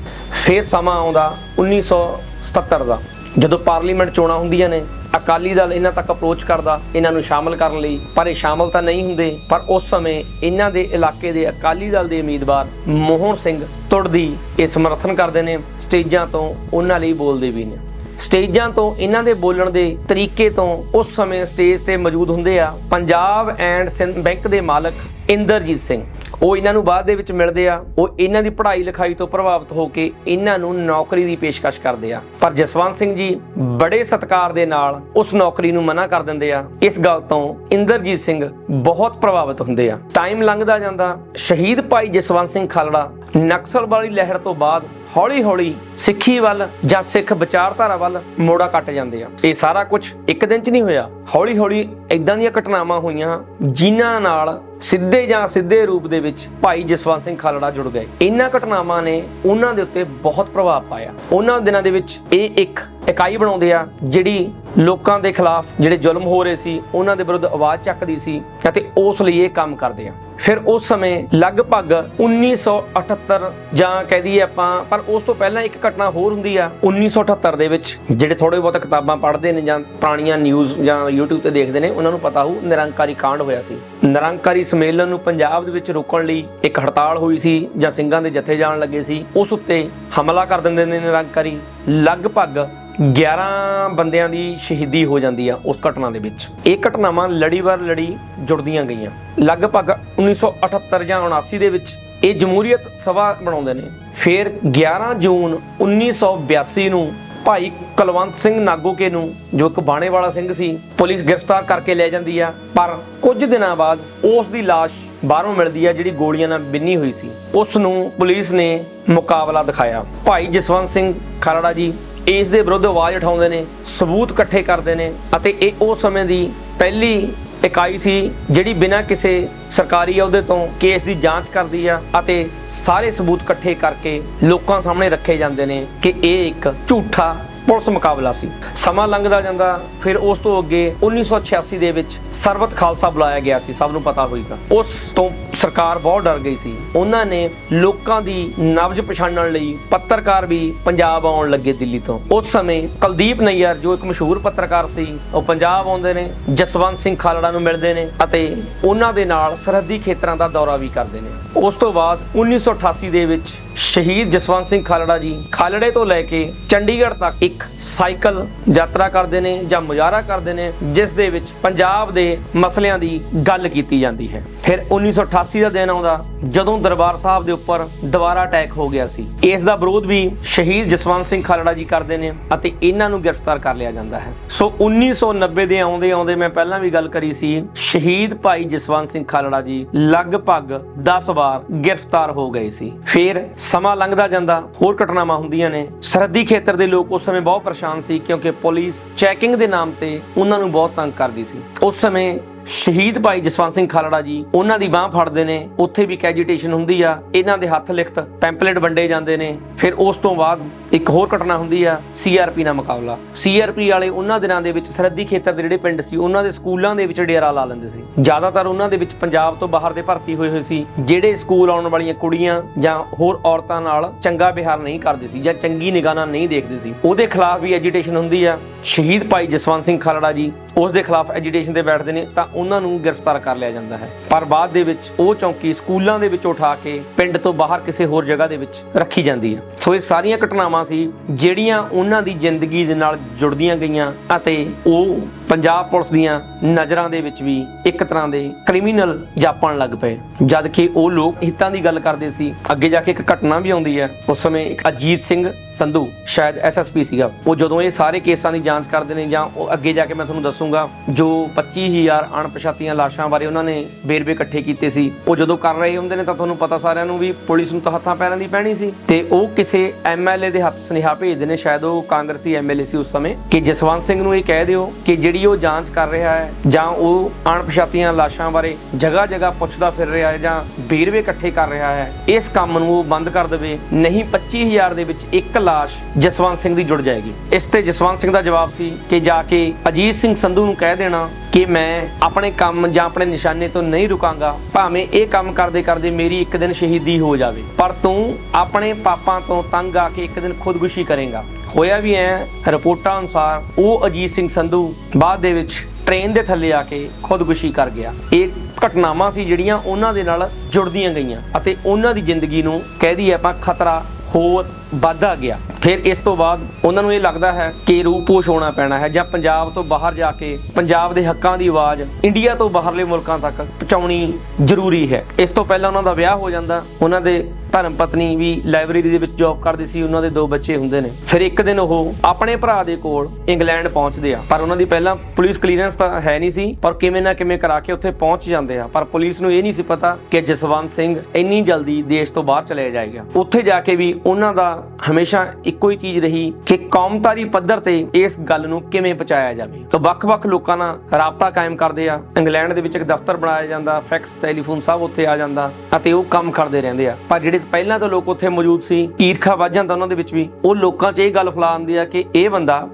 ਫਿਰ ਸਮਾਂ ਆਉਂਦਾ 1977 ਦਾ, ਜਦੋਂ ਪਾਰਲੀਮੈਂਟ ਚੋਣਾਂ ਹੁੰਦੀਆਂ ਨੇ ਅਕਾਲੀ ਦਲ ਇਹਨਾਂ ਤੱਕ ਅਪਰੋਚ ਕਰਦਾ, ਇਹਨਾਂ ਨੂੰ ਸ਼ਾਮਲ ਕਰਨ ਲਈ, ਪਰ ਇਹ ਸ਼ਾਮਲ ਤਾਂ ਨਹੀਂ ਹੁੰਦੇ, ਪਰ ਉਸ ਸਮੇਂ ਇਹਨਾਂ ਦੇ ਇਲਾਕੇ ਦੇ ਅਕਾਲੀ ਦਲ ਦੇ ਉਮੀਦਵਾਰ ਮੋਹਨ ਸਿੰਘ ਤੁੜਦੀ ਇਹ ਸਮਰਥਨ ਕਰਦੇ ਨੇ, ਸਟੇਜਾਂ ਤੋਂ ਉਹਨਾਂ ਲਈ ਬੋਲਦੇ ਵੀ ਨੇ। ਸਟੇਜਾਂ ਤੋਂ ਇਹਨਾਂ ਦੇ ਬੋਲਣ ਦੇ ਤਰੀਕੇ ਤੋਂ ਉਸ ਸਮੇਂ ਸਟੇਜ ਤੇ ਮੌਜੂਦ ਹੁੰਦੇ ਆ, ਪੰਜਾਬ ਐਂਡ ਸਿੰਧ ਬੈਂਕ ਦੇ ਮਾਲਕ ਇੰਦਰਜੀਤ ਸਿੰਘ। ਉਹ ਇਹਨਾਂ ਨੂੰ ਬਾਅਦ ਦੇ ਵਿੱਚ ਮਿਲਦੇ ਆ। ਉਹ ਇਹਨਾਂ ਦੀ ਪੜ੍ਹਾਈ ਲਿਖਾਈ ਤੋਂ ਪ੍ਰਭਾਵਿਤ ਹੋ ਕੇ ਇਹਨਾਂ ਨੂੰ ਨੌਕਰੀ ਦੀ ਪੇਸ਼ਕਸ਼ ਕਰਦੇ ਆ। ਪਰ ਜਸਵੰਤ ਸਿੰਘ ਜੀ ਬੜੇ ਸਤਿਕਾਰ ਦੇ ਨਾਲ ਉਸ ਨੌਕਰੀ ਨੂੰ ਮਨਾ ਕਰ ਦਿੰਦੇ ਆ। ਇਸ ਗੱਲ ਤੋਂ ਇੰਦਰਜੀਤ ਸਿੰਘ ਬਹੁਤ ਪ੍ਰਭਾਵਿਤ ਹੁੰਦੇ ਆ। ਟਾਈਮ ਲੰਘਦਾ ਜਾਂਦਾ। ਸ਼ਹੀਦ ਭਾਈ ਜਸਵੰਤ ਸਿੰਘ ਖਾਲੜਾ ਨਕਸਲ ਵਾਲੀ ਲਹਿਰ ਤੋਂ ਬਾਅਦ ਹੌਲੀ-ਹੌਲੀ ਸਿੱਖੀ ਵੱਲ ਜਾਂ ਸਿੱਖ ਵਿਚਾਰਧਾਰਾ ਵੱਲ ਮੋੜਾ ਕੱਟ ਜਾਂਦੇ ਆ। ਇਹ ਸਾਰਾ ਕੁਝ ਇੱਕ ਦਿਨ 'ਚ ਨਹੀਂ ਹੋਇਆ। ਹੌਲੀ-ਹੌਲੀ ਇਦਾਂ ਦੀਆਂ ਘਟਨਾਵਾਂ ਹੋਈਆਂ ਜਿਨ੍ਹਾਂ ਨਾਲ ਸਿੱਧੇ ਜਾਂ ਸਿੱਧੇ ਰੂਪ ਦੇ ਵਿੱਚ ਭਾਈ ਜਸਵੰਤ ਸਿੰਘ ਖਾਲੜਾ ਜੁੜ ਗਏ। ਇਹਨਾਂ ਘਟਨਾਵਾਂ ਨੇ ਉਹਨਾਂ ਦੇ ਉੱਤੇ ਬਹੁਤ ਪ੍ਰਭਾਵ ਪਾਇਆ। ਉਹਨਾਂ ਦਿਨਾਂ ਦੇ ਵਿੱਚ ਇਹ ਇੱਕ ਇਕਾਈ ਬਣਾਉਂਦੇ ਆ, ਜਿਹੜੀ ਲੋਕਾਂ ਦੇ ਖਿਲਾਫ ਜਿਹੜੇ ਜ਼ੁਲਮ ਹੋ ਰਹੇ ਸੀ, ਉਹਨਾਂ ਦੇ ਵਿਰੁੱਧ ਆਵਾਜ਼ ਚੱਕਦੀ ਸੀ ਅਤੇ ਉਸ ਲਈ ਇਹ ਕੰਮ ਕਰਦੇ ਆ। ਫਿਰ ਉਸ ਸਮੇਂ ਲਗਭਗ 1978 ਜਾਂ ਕਹਿ ਦਈਏ ਆਪਾਂ, ਪਰ ਉਸ ਤੋਂ ਪਹਿਲਾਂ ਇੱਕ ਘਟਨਾ ਹੋਰ ਹੁੰਦੀ ਆ 1978 ਦੇ ਵਿੱਚ ਜਿਹੜੇ ਥੋੜੇ ਬਹੁਤ ਕਿਤਾਬਾਂ ਪੜ੍ਹਦੇ ਨੇ ਜਾਂ ਪੁਰਾਣੀਆਂ ਨਿਊਜ਼ ਜਾਂ YouTube ਤੇ ਦੇਖਦੇ ਨੇ, ਉਹਨਾਂ ਨੂੰ ਪਤਾ ਹੋਊ, ਨਿਰੰਕਾਰੀ ਕਾਂਡ ਹੋਇਆ ਸੀ। ਨਿਰੰਕਾਰੀ ਸਮੇਲਨ ਨੂੰ ਪੰਜਾਬ ਦੇ ਵਿੱਚ ਰੋਕਣ ਲਈ ਇੱਕ ਹੜਤਾਲ ਹੋਈ ਸੀ ਜਾਂ ਸਿੰਘਾਂ ਦੇ ਜਥੇ ਜਾਣ ਲੱਗੇ ਸੀ, ਉਸ ਉੱਤੇ ਹਮਲਾ ਕਰ ਦਿੰਦੇ ਨੇ ਨਿਰੰਕਾਰੀ। ਲਗਭਗ 11 ਬੰਦਿਆਂ ਦੀ ਸ਼ਹੀਦੀ ਹੋ ਜਾਂਦੀ ਆ ਉਸ ਘਟਨਾ ਦੇ ਵਿੱਚ। ਇਹ ਘਟਨਾਵਾਂ ਲੜੀਵਾਰ ਲੜੀ ਜੁੜਦੀਆਂ ਗਈਆਂ। ਲਗਭਗ 1978 ਜਾਂ 79 ਦੇ ਵਿੱਚ ਇਹ ਜਮਹੂਰੀਅਤ ਸਭਾ ਬਣਾਉਂਦੇ ਨੇ। ਫਿਰ 11 ਜੂਨ 1982 ਨੂੰ ਭਾਈ ਕੁਲਵੰਤ ਸਿੰਘ ਨਾਗੋਕੇ ਨੂੰ, ਜੋ ਇੱਕ ਬਾਣੇ ਵਾਲਾ ਸਿੰਘ ਸੀ, ਪੁਲਿਸ ਗ੍ਰਿਫਤਾਰ ਕਰਕੇ ਲੈ ਜਾਂਦੀ ਆ। ਪਰ ਕੁਝ ਦਿਨਾਂ ਬਾਅਦ ਉਸ ਦੀ ਲਾਸ਼ ਬਾਹਰੋਂ ਮਿਲਦੀ ਆ, ਜਿਹੜੀ ਗੋਲੀਆਂ ਨਾਲ ਬਿੰਨੀ ਹੋਈ ਸੀ। ਉਸ ਨੂੰ ਪੁਲਿਸ ਨੇ ਮੁਕਾਬਲਾ ਦਿਖਾਇਆ। ਭਾਈ ਜਸਵੰਤ ਸਿੰਘ ਖਾਲੜਾ ਜੀ ਇਸ ਦੇ ਵਿਰੁੱਧ ਆਵਾਜ਼ ਉਠਾਉਂਦੇ ਨੇ, ਸਬੂਤ ਇਕੱਠੇ ਕਰਦੇ ਨੇ ਅਤੇ ਇਹ ਉਸ ਸਮੇਂ ਦੀ ਪਹਿਲੀ ਇਕਾਈ ਸੀ ਜਿਹੜੀ ਬਿਨਾਂ ਕਿਸੇ ਸਰਕਾਰੀ ਅਹੁਦੇ ਤੋਂ ਕੇਸ ਦੀ ਜਾਂਚ ਕਰਦੀ ਆ ਅਤੇ ਸਾਰੇ ਸਬੂਤ ਇਕੱਠੇ ਕਰਕੇ ਲੋਕਾਂ ਸਾਹਮਣੇ ਰੱਖੇ ਜਾਂਦੇ ਨੇ ਕਿ ਇਹ ਇੱਕ ਝੂਠਾ ਪੁਲਿਸ ਮੁਕਾਬਲਾ ਸੀ। ਸਮਾਂ ਲੰਘਦਾ ਜਾਂਦਾ, ਫਿਰ ਉਸ ਤੋਂ ਅੱਗੇ 1986 ਦੇ ਵਿੱਚ ਸਰਬਤ ਖਾਲਸਾ ਬੁਲਾਇਆ ਗਿਆ ਸੀ, ਸਭ ਨੂੰ ਪਤਾ ਹੋਏਗਾ। ਉਸ ਤੋਂ ਸਰਕਾਰ ਬਹੁਤ ਡਰ ਗਈ ਸੀ। ਉਹਨਾਂ ਨੇ ਲੋਕਾਂ ਦੀ ਨਬਜ਼ ਪਛਾਣਨ ਲਈ ਪੱਤਰਕਾਰ ਵੀ ਪੰਜਾਬ ਆਉਣ ਲੱਗੇ ਦਿੱਲੀ ਤੋਂ। ਉਸ ਸਮੇਂ ਕੁਲਦੀਪ ਨਈਅਰ, ਜੋ ਇੱਕ ਮਸ਼ਹੂਰ ਪੱਤਰਕਾਰ ਸੀ, ਉਹ ਪੰਜਾਬ ਆਉਂਦੇ ਨੇ, ਜਸਵੰਤ ਸਿੰਘ ਖਾਲੜਾ ਨੂੰ ਮਿਲਦੇ ਨੇ ਅਤੇ ਉਹਨਾਂ ਦੇ ਨਾਲ ਸਰਹੱਦੀ ਖੇਤਰਾਂ ਦਾ ਦੌਰਾ ਵੀ ਕਰਦੇ ਨੇ। ਉਸ ਤੋਂ ਬਾਅਦ 1988 ਦੇ ਵਿੱਚ ਸ਼ਹੀਦ ਜਸਵੰਤ ਸਿੰਘ ਖਾਲੜਾ ਜੀ ਖਾਲੜੇ ਤੋਂ ਲੈ ਕੇ ਚੰਡੀਗੜ੍ਹ ਤੱਕ ਇੱਕ ਸਾਈਕਲ ਯਾਤਰਾ ਕਰਦੇ ਨੇ ਜਾਂ ਮੁਜ਼ਾਹਰਾ ਕਰਦੇ ਨੇ, ਜਿਸ ਦੇ ਵਿੱਚ ਪੰਜਾਬ ਦੇ ਮਸਲਿਆਂ ਦੀ ਗੱਲ ਕੀਤੀ ਜਾਂਦੀ ਹੈ। ਫਿਰ 1988 ਦਾ ਦਿਨ ਆਉਂਦਾ, ਜਦੋਂ ਦਰਬਾਰ ਸਾਹਿਬ ਦੇ ਉੱਪਰ ਦੁਬਾਰਾ ਅਟੈਕ ਹੋ ਗਿਆ ਸੀ। ਇਸ ਦਾ ਵਿਰੋਧ ਵੀ ਸ਼ਹੀਦ ਜਸਵੰਤ ਸਿੰਘ ਖਾਲੜਾ ਜੀ ਕਰਦੇ ਨੇ ਅਤੇ ਇਹਨਾਂ ਨੂੰ ਗ੍ਰਿਫਤਾਰ ਕਰ ਲਿਆ ਜਾਂਦਾ ਹੈ। ਸੋ 1990 ਦੇ ਆਉਂਦੇ ਆਉਂਦੇ ਮੈਂ ਪਹਿਲਾਂ ਵੀ ਗੱਲ ਕਰੀ ਸੀ, ਸ਼ਹੀਦ ਭਾਈ ਜਸਵੰਤ ਸਿੰਘ ਖਾਲੜਾ ਜੀ ਲਗਭਗ 10 ਵਾਰ ਗ੍ਰਿਫਤਾਰ ਹੋ ਗਏ ਸੀ। ਫਿਰ ਸਮਾਂ ਲੰਘਦਾ ਜਾਂਦਾ, ਹੋਰ ਘਟਨਾਵਾਂ ਹੁੰਦੀਆਂ ਨੇ। ਸਰਹੱਦੀ ਖੇਤਰ ਦੇ ਲੋਕ ਉਸ ਸਮੇਂ ਬਹੁਤ ਪਰੇਸ਼ਾਨ ਸੀ ਕਿਉਂਕਿ ਪੁਲਿਸ ਚੈਕਿੰਗ ਦੇ ਨਾਮ ਤੇ ਉਹਨਾਂ ਨੂੰ ਬਹੁਤ ਤੰਗ ਕਰਦੀ ਸੀ। ਉਸ ਸਮੇਂ ਸ਼ਹੀਦ ਭਾਈ ਜਸਵੰਤ ਸਿੰਘ ਖਾਲੜਾ ਜੀ ਉਹਨਾਂ ਦੀ ਬਾਹ ਫੜਦੇ ਨੇ, ਉੱਥੇ ਵੀ ਕੈਜੀਟੇਸ਼ਨ ਹੁੰਦੀ ਆ, ਇਹਨਾਂ ਦੇ ਹੱਥ ਲਿਖਤ ਪੈਂਪਲੇਟ ਵੰਡੇ ਜਾਂਦੇ ਨੇ। ਫਿਰ ਉਸ ਤੋਂ ਬਾਅਦ ਇੱਕ ਹੋਰ ਘਟਨਾ ਹੁੰਦੀ ਆ ਸੀਆਰਪੀ ਨਾਲ ਮੁਕਾਬਲਾ। ਸੀਆਰਪੀ ਵਾਲੇ ਉਹਨਾਂ ਦਿਨਾਂ ਦੇ ਵਿੱਚ ਸਰਹੱਦੀ ਖੇਤਰ ਦੇ ਜਿਹੜੇ ਪਿੰਡ ਸੀ, ਉਹਨਾਂ ਦੇ ਸਕੂਲਾਂ ਦੇ ਵਿੱਚ ਡੇਰਾ ਲਾ ਲੈਂਦੇ ਸੀ। ਜ਼ਿਆਦਾਤਰ ਉਹਨਾਂ ਦੇ ਵਿੱਚ ਪੰਜਾਬ ਤੋਂ ਬਾਹਰ ਦੇ ਭਰਤੀ ਹੋਏ ਹੋਏ ਸੀ, ਜਿਹੜੇ ਸਕੂਲ ਆਉਣ ਵਾਲੀਆਂ ਕੁੜੀਆਂ ਜਾਂ ਹੋਰ ਔਰਤਾਂ ਨਾਲ ਚੰਗਾ ਵਿਹਾਰ ਨਹੀਂ ਕਰਦੇ ਸੀ ਜਾਂ ਚੰਗੀ ਨਿਗਾਹ ਨਾਲ ਨਹੀਂ ਦੇਖਦੇ ਸੀ। ਉਹਦੇ ਖਿਲਾਫ ਵੀ ਐਜੀਟੇਸ਼ਨ ਹੁੰਦੀ ਆ। ਸ਼ਹੀਦ ਭਾਈ ਜਸਵੰਤ ਸਿੰਘ ਖਾਲੜਾ ਜੀ, ਉਸ ਦੇ ਖਿਲਾਫ ਐਜੀਟੇਸ਼ਨ ਤੇ ਬੈਠਦੇ ਨੇ, ਤਾਂ ਉਹਨਾਂ ਨੂੰ ਗ੍ਰਿਫਤਾਰ ਕਰ ਲਿਆ ਜਾਂਦਾ ਹੈ। ਪਰ ਬਾਅਦ ਦੇ ਵਿੱਚ ਉਹ ਚੌਂਕੀ ਸਕੂਲਾਂ ਦੇ ਵਿੱਚ ਉਠਾ ਕੇ ਪਿੰਡ ਤੋਂ ਬਾਹਰ ਕਿਸੇ ਹੋਰ ਜਗ੍ਹਾ ਦੇ ਵਿੱਚ ਰੱਖੀ ਜਾਂਦੀ ਹੈ। ਸੋ ਇਹ ਸਾਰੀਆਂ ਘਟਨਾਵਾਂ ਸੀ, ਜਿਹੜੀਆਂ ਉਹਨਾਂ ਦੀ ਜ਼ਿੰਦਗੀ ਦੇ ਨਾਲ ਜੁੜਦੀਆਂ ਗਈਆਂ ਅਤੇ ਉਹ ਪੰਜਾਬ ਪੁਲਿਸ ਦੀਆਂ ਨਜ਼ਰਾਂ ਦੇ ਵਿੱਚ ਵੀ ਇੱਕ ਤਰ੍ਹਾਂ ਦੇ ਕ੍ਰਿਮੀਨਲ ਜਾਪਣ ਲੱਗ ਪਏ। ਜਦ ਕਿ ਉਹ ਲੋਕ ਹਿੱਤਾਂ ਦੀ ਗੱਲ ਕਰਦੇ ਸੀ, ਅੱਗੇ ਜਾ ਕੇ ਇੱਕ ਘਟਨਾ ਵੀ ਆਉਂਦੀ ਹੈ, ਉਸ ਸਮੇਂ ਇੱਕ ਅਜੀਤ ਸਿੰਘ ਸੰਧੂ, ਸ਼ਾਇਦ ਐਸਐਸਪੀ ਸੀਗਾ। ਉਹ ਜਦੋਂ ਇਹ ਸਾਰੇ ਕੇਸਾਂ ਦੀ ਜਾਂਚ ਕਰਦੇ ਨੇ ਜਾਂ ਉਹ ਅੱਗੇ ਜਾ ਕੇ ਮੈਂ ਤੁਹਾਨੂੰ ਦੱਸੂਗਾ, ਜੋ 25000 ਅਣਪਛਾਤੀਆਂ ਲਾਸ਼ਾਂ ਬਾਰੇ ਉਹਨਾਂ ਨੇ ਵੇਰਵੇ ਇਕੱਠੇ ਕੀਤੇ ਸੀ, ਉਹ ਜਦੋਂ ਕਰ ਰਹੇ ਹੁੰਦੇ ਨੇ ਤਾਂ ਤੁਹਾਨੂੰ ਪਤਾ ਸਾਰਿਆਂ ਨੂੰ ਵੀ ਪੁਲਿਸ ਨੂੰ ਤਾਂ ਹੱਥਾਂ ਪੈਰਾਂ ਦੀ ਪੈਣੀ ਸੀ। ਤੇ ਉਹ ਕਿਸੇ ਐਮਐਲਏ ਦੇ ਹੱਥ ਸੁਨੇਹਾ ਭੇਜਦੇ ਨੇ, ਸ਼ਾਇਦ ਉਹ ਕਾਂਗਰਸੀ ਐਮਐਲਏ ਸੀ ਉਸ ਸਮੇਂ। ਕਿ ਜਸਵੰਤ ਸਿੰਘ ਨੂੰ ਇਹ ਕਹਿ ਦਿਓ ਕਿ ਜਿਹੜੀ ਉਹ ਜਾਂਚ ਕਰ ਰਿਹਾ ਹੈ, ਜਾਂ ਉਹ ਅਣਪਛਾਤੀਆਂ ਲਾਸ਼ਾਂ ਬਾਰੇ ਜਗ੍ਹਾ ਜਗ੍ਹਾ ਪੁੱਛਦਾ ਫਿਰ ਰਿਹਾ ਹੈ, ਜਾਂ ਵੇਰਵੇ ਇਕੱਠੇ ਕਰ ਰਿਹਾ ਹੈ, ਇਸ ਕੰਮ ਨੂੰ ਉਹ ਬੰਦ ਕਰ ਦੇਵੇ। ਨਹੀਂ 25000 ਦੇ ਵਿੱਚ ਇੱਕ ਲਾਸ਼ ਜਸਵੰਤ ਸਿੰਘ ਦੀ ਜੁੜ ਜਾਏਗੀ। ਇਸ ਤੇ ਜਸਵੰਤ ਸਿੰਘ ਦਾ ਜਵਾਬ ਸੀ ਕਿ ਜਾ ਕੇ ਅਜੀਤ ਸਿੰਘ ਸੰਧੂ ਨੂੰ ਕਹਿ ਦੇਣਾ ਕਿ ਮੈਂ ਆਪਣੇ ਕੰਮ ਜਾਂ ਆਪਣੇ ਨਿਸ਼ਾਨੇ ਤੋਂ ਨਹੀਂ ਰੁਕਾਂਗਾ, ਭਾਵੇਂ ਇਹ ਕੰਮ ਕਰਦੇ ਕਰਦੇ ਮੇਰੀ ਇੱਕ ਦਿਨ ਸ਼ਹੀਦੀ ਹੋ ਜਾਵੇ। ਪਰ ਤੂੰ ਆਪਣੇ ਪਾਪਾਂ ਤੋਂ ਤੰਗ ਆ ਕੇ ਇੱਕ ਦਿਨ ਖੁਦਕੁਸ਼ੀ ਕਰੇਗਾ। ਹੋਇਆ ਵੀ ਐ, ਰਿਪੋਰਟਾਂ ਅਨੁਸਾਰ ਉਹ ਅਜੀਤ ਸਿੰਘ ਸੰਧੂ ਬਾਅਦ ਦੇ ਵਿੱਚ ਟ੍ਰੇਨ ਦੇ ਥੱਲੇ ਆ ਕੇ ਖੁਦਕੁਸ਼ੀ ਕਰ ਗਿਆ। ਇਹ ਘਟਨਾਵਾਂ ਸੀ ਜਿਹੜੀਆਂ ਉਹਨਾਂ ਦੇ ਨਾਲ ਜੁੜਦੀਆਂ ਗਈਆਂ ਅਤੇ ਉਹਨਾਂ ਦੀ ਜ਼ਿੰਦਗੀ ਨੂੰ ਕਹਿ ਦਈਏ ਆਪਾਂ ਖਤਰਾ, ਹੋਰ ਵੱਧਦਾ ਗਿਆ। ਫਿਰ ਇਸ ਤੋਂ ਬਾਅਦ ਉਹਨਾਂ ਨੂੰ ਇਹ ਲੱਗਦਾ ਹੈ ਕਿ ਰੂਪੋਸ਼ ਹੋਣਾ ਪੈਣਾ ਹੈ ਜਾਂ ਪੰਜਾਬ ਤੋਂ ਬਾਹਰ ਜਾ ਕੇ ਪੰਜਾਬ ਦੇ ਹੱਕਾਂ ਦੀ ਆਵਾਜ਼ ਇੰਡੀਆ ਤੋਂ ਬਾਹਰਲੇ ਮੁਲਕਾਂ ਤੱਕ ਪਹੁੰਚਾਉਣੀ ਜ਼ਰੂਰੀ ਹੈ। ਇਸ ਤੋਂ ਪਹਿਲਾਂ ਉਹਨਾਂ ਦਾ ਵਿਆਹ ਹੋ ਜਾਂਦਾ, ਉਹਨਾਂ ਦੇ ਧਰਮ ਪਤਨੀ ਵੀ ਲਾਇਬ੍ਰੇਰੀ ਦੇ ਵਿੱਚ ਜੌਬ ਕਰਦੀ ਸੀ, ਉਹਨਾਂ ਦੇ ਦੋ ਬੱਚੇ ਹੁੰਦੇ ਨੇ। ਫਿਰ ਇੱਕ ਦਿਨ ਉਹ ਆਪਣੇ ਭਰਾ ਦੇ ਕੋਲ ਇੰਗਲੈਂਡ ਪਹੁੰਚਦੇ ਆ। ਪਰ ਉਹਨਾਂ ਦੀ ਪਹਿਲਾਂ ਪੁਲਿਸ ਕਲੀਅਰੈਂਸ ਤਾਂ ਹੈ ਨਹੀਂ ਸੀ, ਪਰ ਕਿਵੇਂ ਨਾ ਕਿਵੇਂ ਕਰਾ ਕੇ ਉੱਥੇ ਪਹੁੰਚ ਜਾਂਦੇ ਆ। ਪਰ ਪੁਲਿਸ ਨੂੰ ਇਹ ਨਹੀਂ ਸੀ ਪਤਾ ਕਿ ਜਸਵੰਤ ਸਿੰਘ ਇੰਨੀ ਜਲਦੀ ਦੇਸ਼ ਤੋਂ ਬਾਹਰ ਚਲੇ ਜਾਏਗਾ। ਉੱਥੇ ਜਾ ਕੇ ਵੀ ਉਹਨਾਂ ਦਾ ਹਮੇਸ਼ਾ ਇੱਕੋ ਹੀ ਚੀਜ਼ ਰਹੀ ਕਿ ਕੌਮਤਾਰੀ ਪੱਧਰ ਤੇ ਇਸ ਗੱਲ ਨੂੰ ਕਿਵੇਂ ਪਹੁੰਚਾਇਆ ਜਾਵੇ। ਤਾਂ ਵੱਖ-ਵੱਖ ਲੋਕਾਂ ਨਾਲ ਰਾਬਤਾ ਕਾਇਮ ਕਰਦੇ ਆ। ਇੰਗਲੈਂਡ ਦੇ ਵਿੱਚ ਇੱਕ ਦਫ਼ਤਰ ਬਣਾਇਆ ਜਾਂਦਾ, ਫੈਕਸ ਟੈਲੀਫੋਨ ਸਭ ਉੱਥੇ ਆ ਜਾਂਦਾ ਅਤੇ ਉਹ ਕੰਮ ਕਰਦੇ ਰਹਿੰਦੇ ਆ। ਪਰ ਜਿਹੜੇ ਪਹਿਲਾਂ ਤੋਂ ਲੋਕ ਉੱਥੇ ਮੌਜੂਦ ਸੀ, ਈਰਖਾ ਵੱਧ ਜਾਂਦਾ ਉਹਨਾਂ ਦੇ ਵਿੱਚ ਵੀ, ਉਹ ਲੋਕਾਂ 'ਚ ਇਹ ਗੱਲ ਫੈਲਾਉਂਦੀ ਆ ਕਿ ਇਹ ਬੰਦਾ